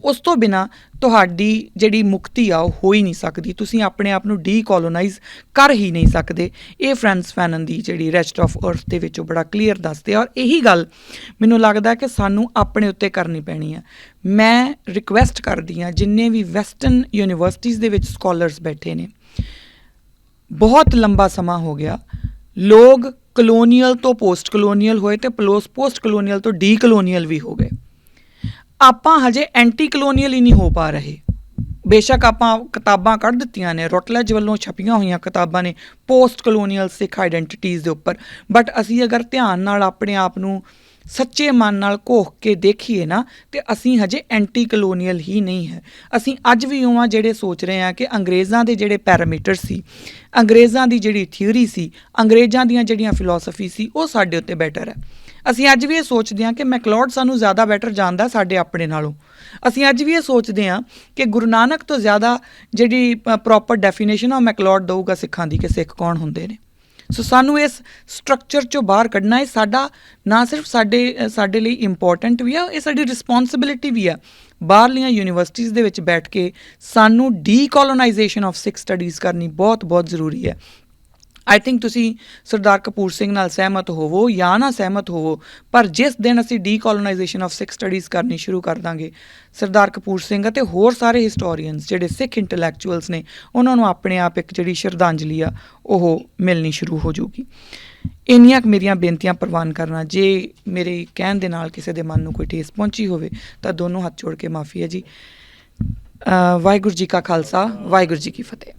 ਉਸ ਤੋਂ ਬਿਨਾ ਤੁਹਾਡੀ ਜਿਹੜੀ ਮੁਕਤੀ ਆ, ਉਹ ਹੋ ਹੀ ਨਹੀਂ ਸਕਦੀ। ਤੁਸੀਂ ਆਪਣੇ ਆਪ ਨੂੰ ਡੀਕੋਲੋਨਾਈਜ਼ ਕਰ ਹੀ ਨਹੀਂ ਸਕਦੇ। ਇਹ ਫ੍ਰਾਂਸ ਫੈਨਨ ਦੀ ਜਿਹੜੀ ਰੈਸਟ ਆਫ ਅਰਥ ਦੇ ਵਿੱਚੋਂ ਬੜਾ ਕਲੀਅਰ ਦੱਸਦੇ ਆ। ਔਰ ਇਹੀ ਗੱਲ ਮੈਨੂੰ ਲੱਗਦਾ ਕਿ ਸਾਨੂੰ ਆਪਣੇ ਉੱਤੇ ਕਰਨੀ ਪੈਣੀ ਆ। ਮੈਂ ਰਿਕੁਐਸਟ ਕਰਦੀ ਆ, ਜਿੰਨੇ ਵੀ ਵੈਸਟਰਨ ਯੂਨੀਵਰਸਿਟੀਜ਼ ਦੇ ਵਿੱਚ ਸਕਾਲਰਸ ਬੈਠੇ ਨੇ। ਬਹੁਤ ਲੰਬਾ ਸਮਾਂ ਹੋ ਗਿਆ। ਲੋਕ ਕਲੋਨੀਅਲ ਤੋਂ ਪੋਸਟ ਕਲੋਨੀਅਲ ਹੋਏ ਤੇ ਪੋਸਟ ਕਲੋਨੀਅਲ ਤੋਂ ਡੀ ਕਲੋਨੀਅਲ ਵੀ ਹੋ ਗਏ। ਆਪਾਂ ਹਜੇ ਐਂਟੀ ਕਲੋਨੀਅਲ ਹੀ ਨਹੀਂ ਹੋ ਪਾ ਰਹੇ। ਬੇਸ਼ੱਕ ਆਪਾਂ ਕਿਤਾਬਾਂ ਕੱਢ ਦਿੱਤੀਆਂ ਨੇ, ਰੋਟਲੈਜ ਵੱਲੋਂ ਛਪੀਆਂ ਹੋਈਆਂ ਕਿਤਾਬਾਂ ਨੇ ਪੋਸਟ ਕਲੋਨੀਅਲ ਸਿੱਖ ਆਇਡੈਂਟੀਟੀਜ਼ ਦੇ ਉੱਪਰ। ਬਟ ਅਸੀਂ ਅਗਰ ਧਿਆਨ ਨਾਲ ਆਪਣੇ ਆਪ ਨੂੰ ਸੱਚੇ ਮਨ ਨਾਲ ਘੋਖ ਕੇ ਦੇਖੀਏ ਨਾ, ਤੇ ਅਸੀਂ ਹਜੇ ਐਂਟੀ ਕਲੋਨੀਅਲ ਹੀ ਨਹੀਂ ਹੈ। ਅਸੀਂ ਅੱਜ ਵੀ ਉਹਾਂ ਜਿਹੜੇ ਸੋਚ ਰਹੇ ਹਾਂ ਕਿ ਅੰਗਰੇਜ਼ਾਂ ਦੇ ਜਿਹੜੇ ਪੈਰਾਮੀਟਰ ਸੀ, ਅੰਗਰੇਜ਼ਾਂ ਦੀ ਜਿਹੜੀ ਥਿਊਰੀ ਸੀ, ਅੰਗਰੇਜ਼ਾਂ ਦੀਆਂ ਜਿਹੜੀਆਂ ਫਿਲਾਸਫੀ ਸੀ, ਉਹ ਸਾਡੇ ਉੱਤੇ ਬੈਟਰ ਹੈ। ਅਸੀਂ ਅੱਜ ਵੀ ਇਹ ਸੋਚਦੇ ਹਾਂ ਕਿ ਮੈਕਲੋਡ ਸਾਨੂੰ ਜ਼ਿਆਦਾ ਬੈਟਰ ਜਾਣਦਾ ਸਾਡੇ ਆਪਣੇ ਨਾਲੋਂ। ਅਸੀਂ ਅੱਜ ਵੀ ਇਹ ਸੋਚਦੇ ਹਾਂ ਕਿ ਗੁਰੂ ਨਾਨਕ ਤੋਂ ਜ਼ਿਆਦਾ ਜਿਹੜੀ ਪ੍ਰੋਪਰ ਡੈਫੀਨੇਸ਼ਨ ਆ ਉਹ ਮੈਕਲੌਡ ਦਊਗਾ ਸਿੱਖਾਂ ਦੀ ਕਿ ਸਿੱਖ ਕੌਣ ਹੁੰਦੇ ਨੇ। ਸੋ ਸਾਨੂੰ ਇਸ ਸਟਰਕਚਰ ਚੋਂ ਬਾਹਰ ਕੱਢਣਾ ਹੈ ਸਾਡਾ, ਨਾ ਸਿਰਫ ਸਾਡੇ ਸਾਡੇ ਲਈ ਇੰਪੋਰਟੈਂਟ ਵੀ ਆ, ਇਹ ਸਾਡੀ ਰਿਸਪੌਂਸਿਬਿਲਿਟੀ ਵੀ ਆ। ਬਾਹਰਲੀਆਂ ਯੂਨੀਵਰਸਿਟੀਜ਼ ਦੇ ਵਿੱਚ ਬੈਠ ਕੇ ਸਾਨੂੰ ਡੀਕੋਲੋਨਾਈਜੇਸ਼ਨ ਆਫ ਸਿੱਖ ਸਟੱਡੀਜ਼ ਕਰਨੀ ਬਹੁਤ ਬਹੁਤ ਜ਼ਰੂਰੀ ਹੈ। ਆਈ ਥਿੰਕ ਤੁਸੀਂ ਸਰਦਾਰ ਕਪੂਰ ਸਿੰਘ ਨਾਲ ਸਹਿਮਤ ਹੋਵੋ ਜਾਂ ਨਾ ਸਹਿਮਤ ਹੋਵੋ, ਪਰ ਜਿਸ ਦਿਨ ਅਸੀਂ ਡੀਕੋਲੋਨਾਈਜੇਸ਼ਨ ਆਫ ਸਿੱਖ ਸਟੱਡੀਜ਼ ਕਰਨੀ ਸ਼ੁਰੂ ਕਰ ਦਾਂਗੇ, ਸਰਦਾਰ ਕਪੂਰ ਸਿੰਘ ਅਤੇ ਹੋਰ ਸਾਰੇ ਹਿਸਟੋਰੀਅਨਸ ਜਿਹੜੇ ਸਿੱਖ ਇੰਟੈਲੈਕਚੁਅਲਸ ਨੇ, ਉਹਨਾਂ ਨੂੰ ਆਪਣੇ ਆਪ ਇੱਕ ਜਿਹੜੀ ਸ਼ਰਧਾਂਜਲੀ ਆ, ਉਹ ਮਿਲਣੀ ਸ਼ੁਰੂ ਹੋ ਜਾਊਗੀ। ਇੰਨੀਆਂ ਕੁ ਮੇਰੀਆਂ ਬੇਨਤੀਆਂ ਪ੍ਰਵਾਨ ਕਰਨਾ, ਜੇ ਮੇਰੇ ਕਹਿਣ ਦੇ ਨਾਲ ਕਿਸੇ ਦੇ ਮਨ ਨੂੰ ਕੋਈ ਠੇਸ ਪਹੁੰਚੀ ਹੋਵੇ, ਤਾਂ ਦੋਨੋਂ ਹੱਥ ਜੋੜ ਕੇ ਮਾਫੀ ਹੈ ਜੀ। ਵਾਹਿਗੁਰੂ ਜੀ ਕਾ ਖਾਲਸਾ, ਵਾਹਿਗੁਰੂ ਜੀ ਕੀ ਫਤਿਹ।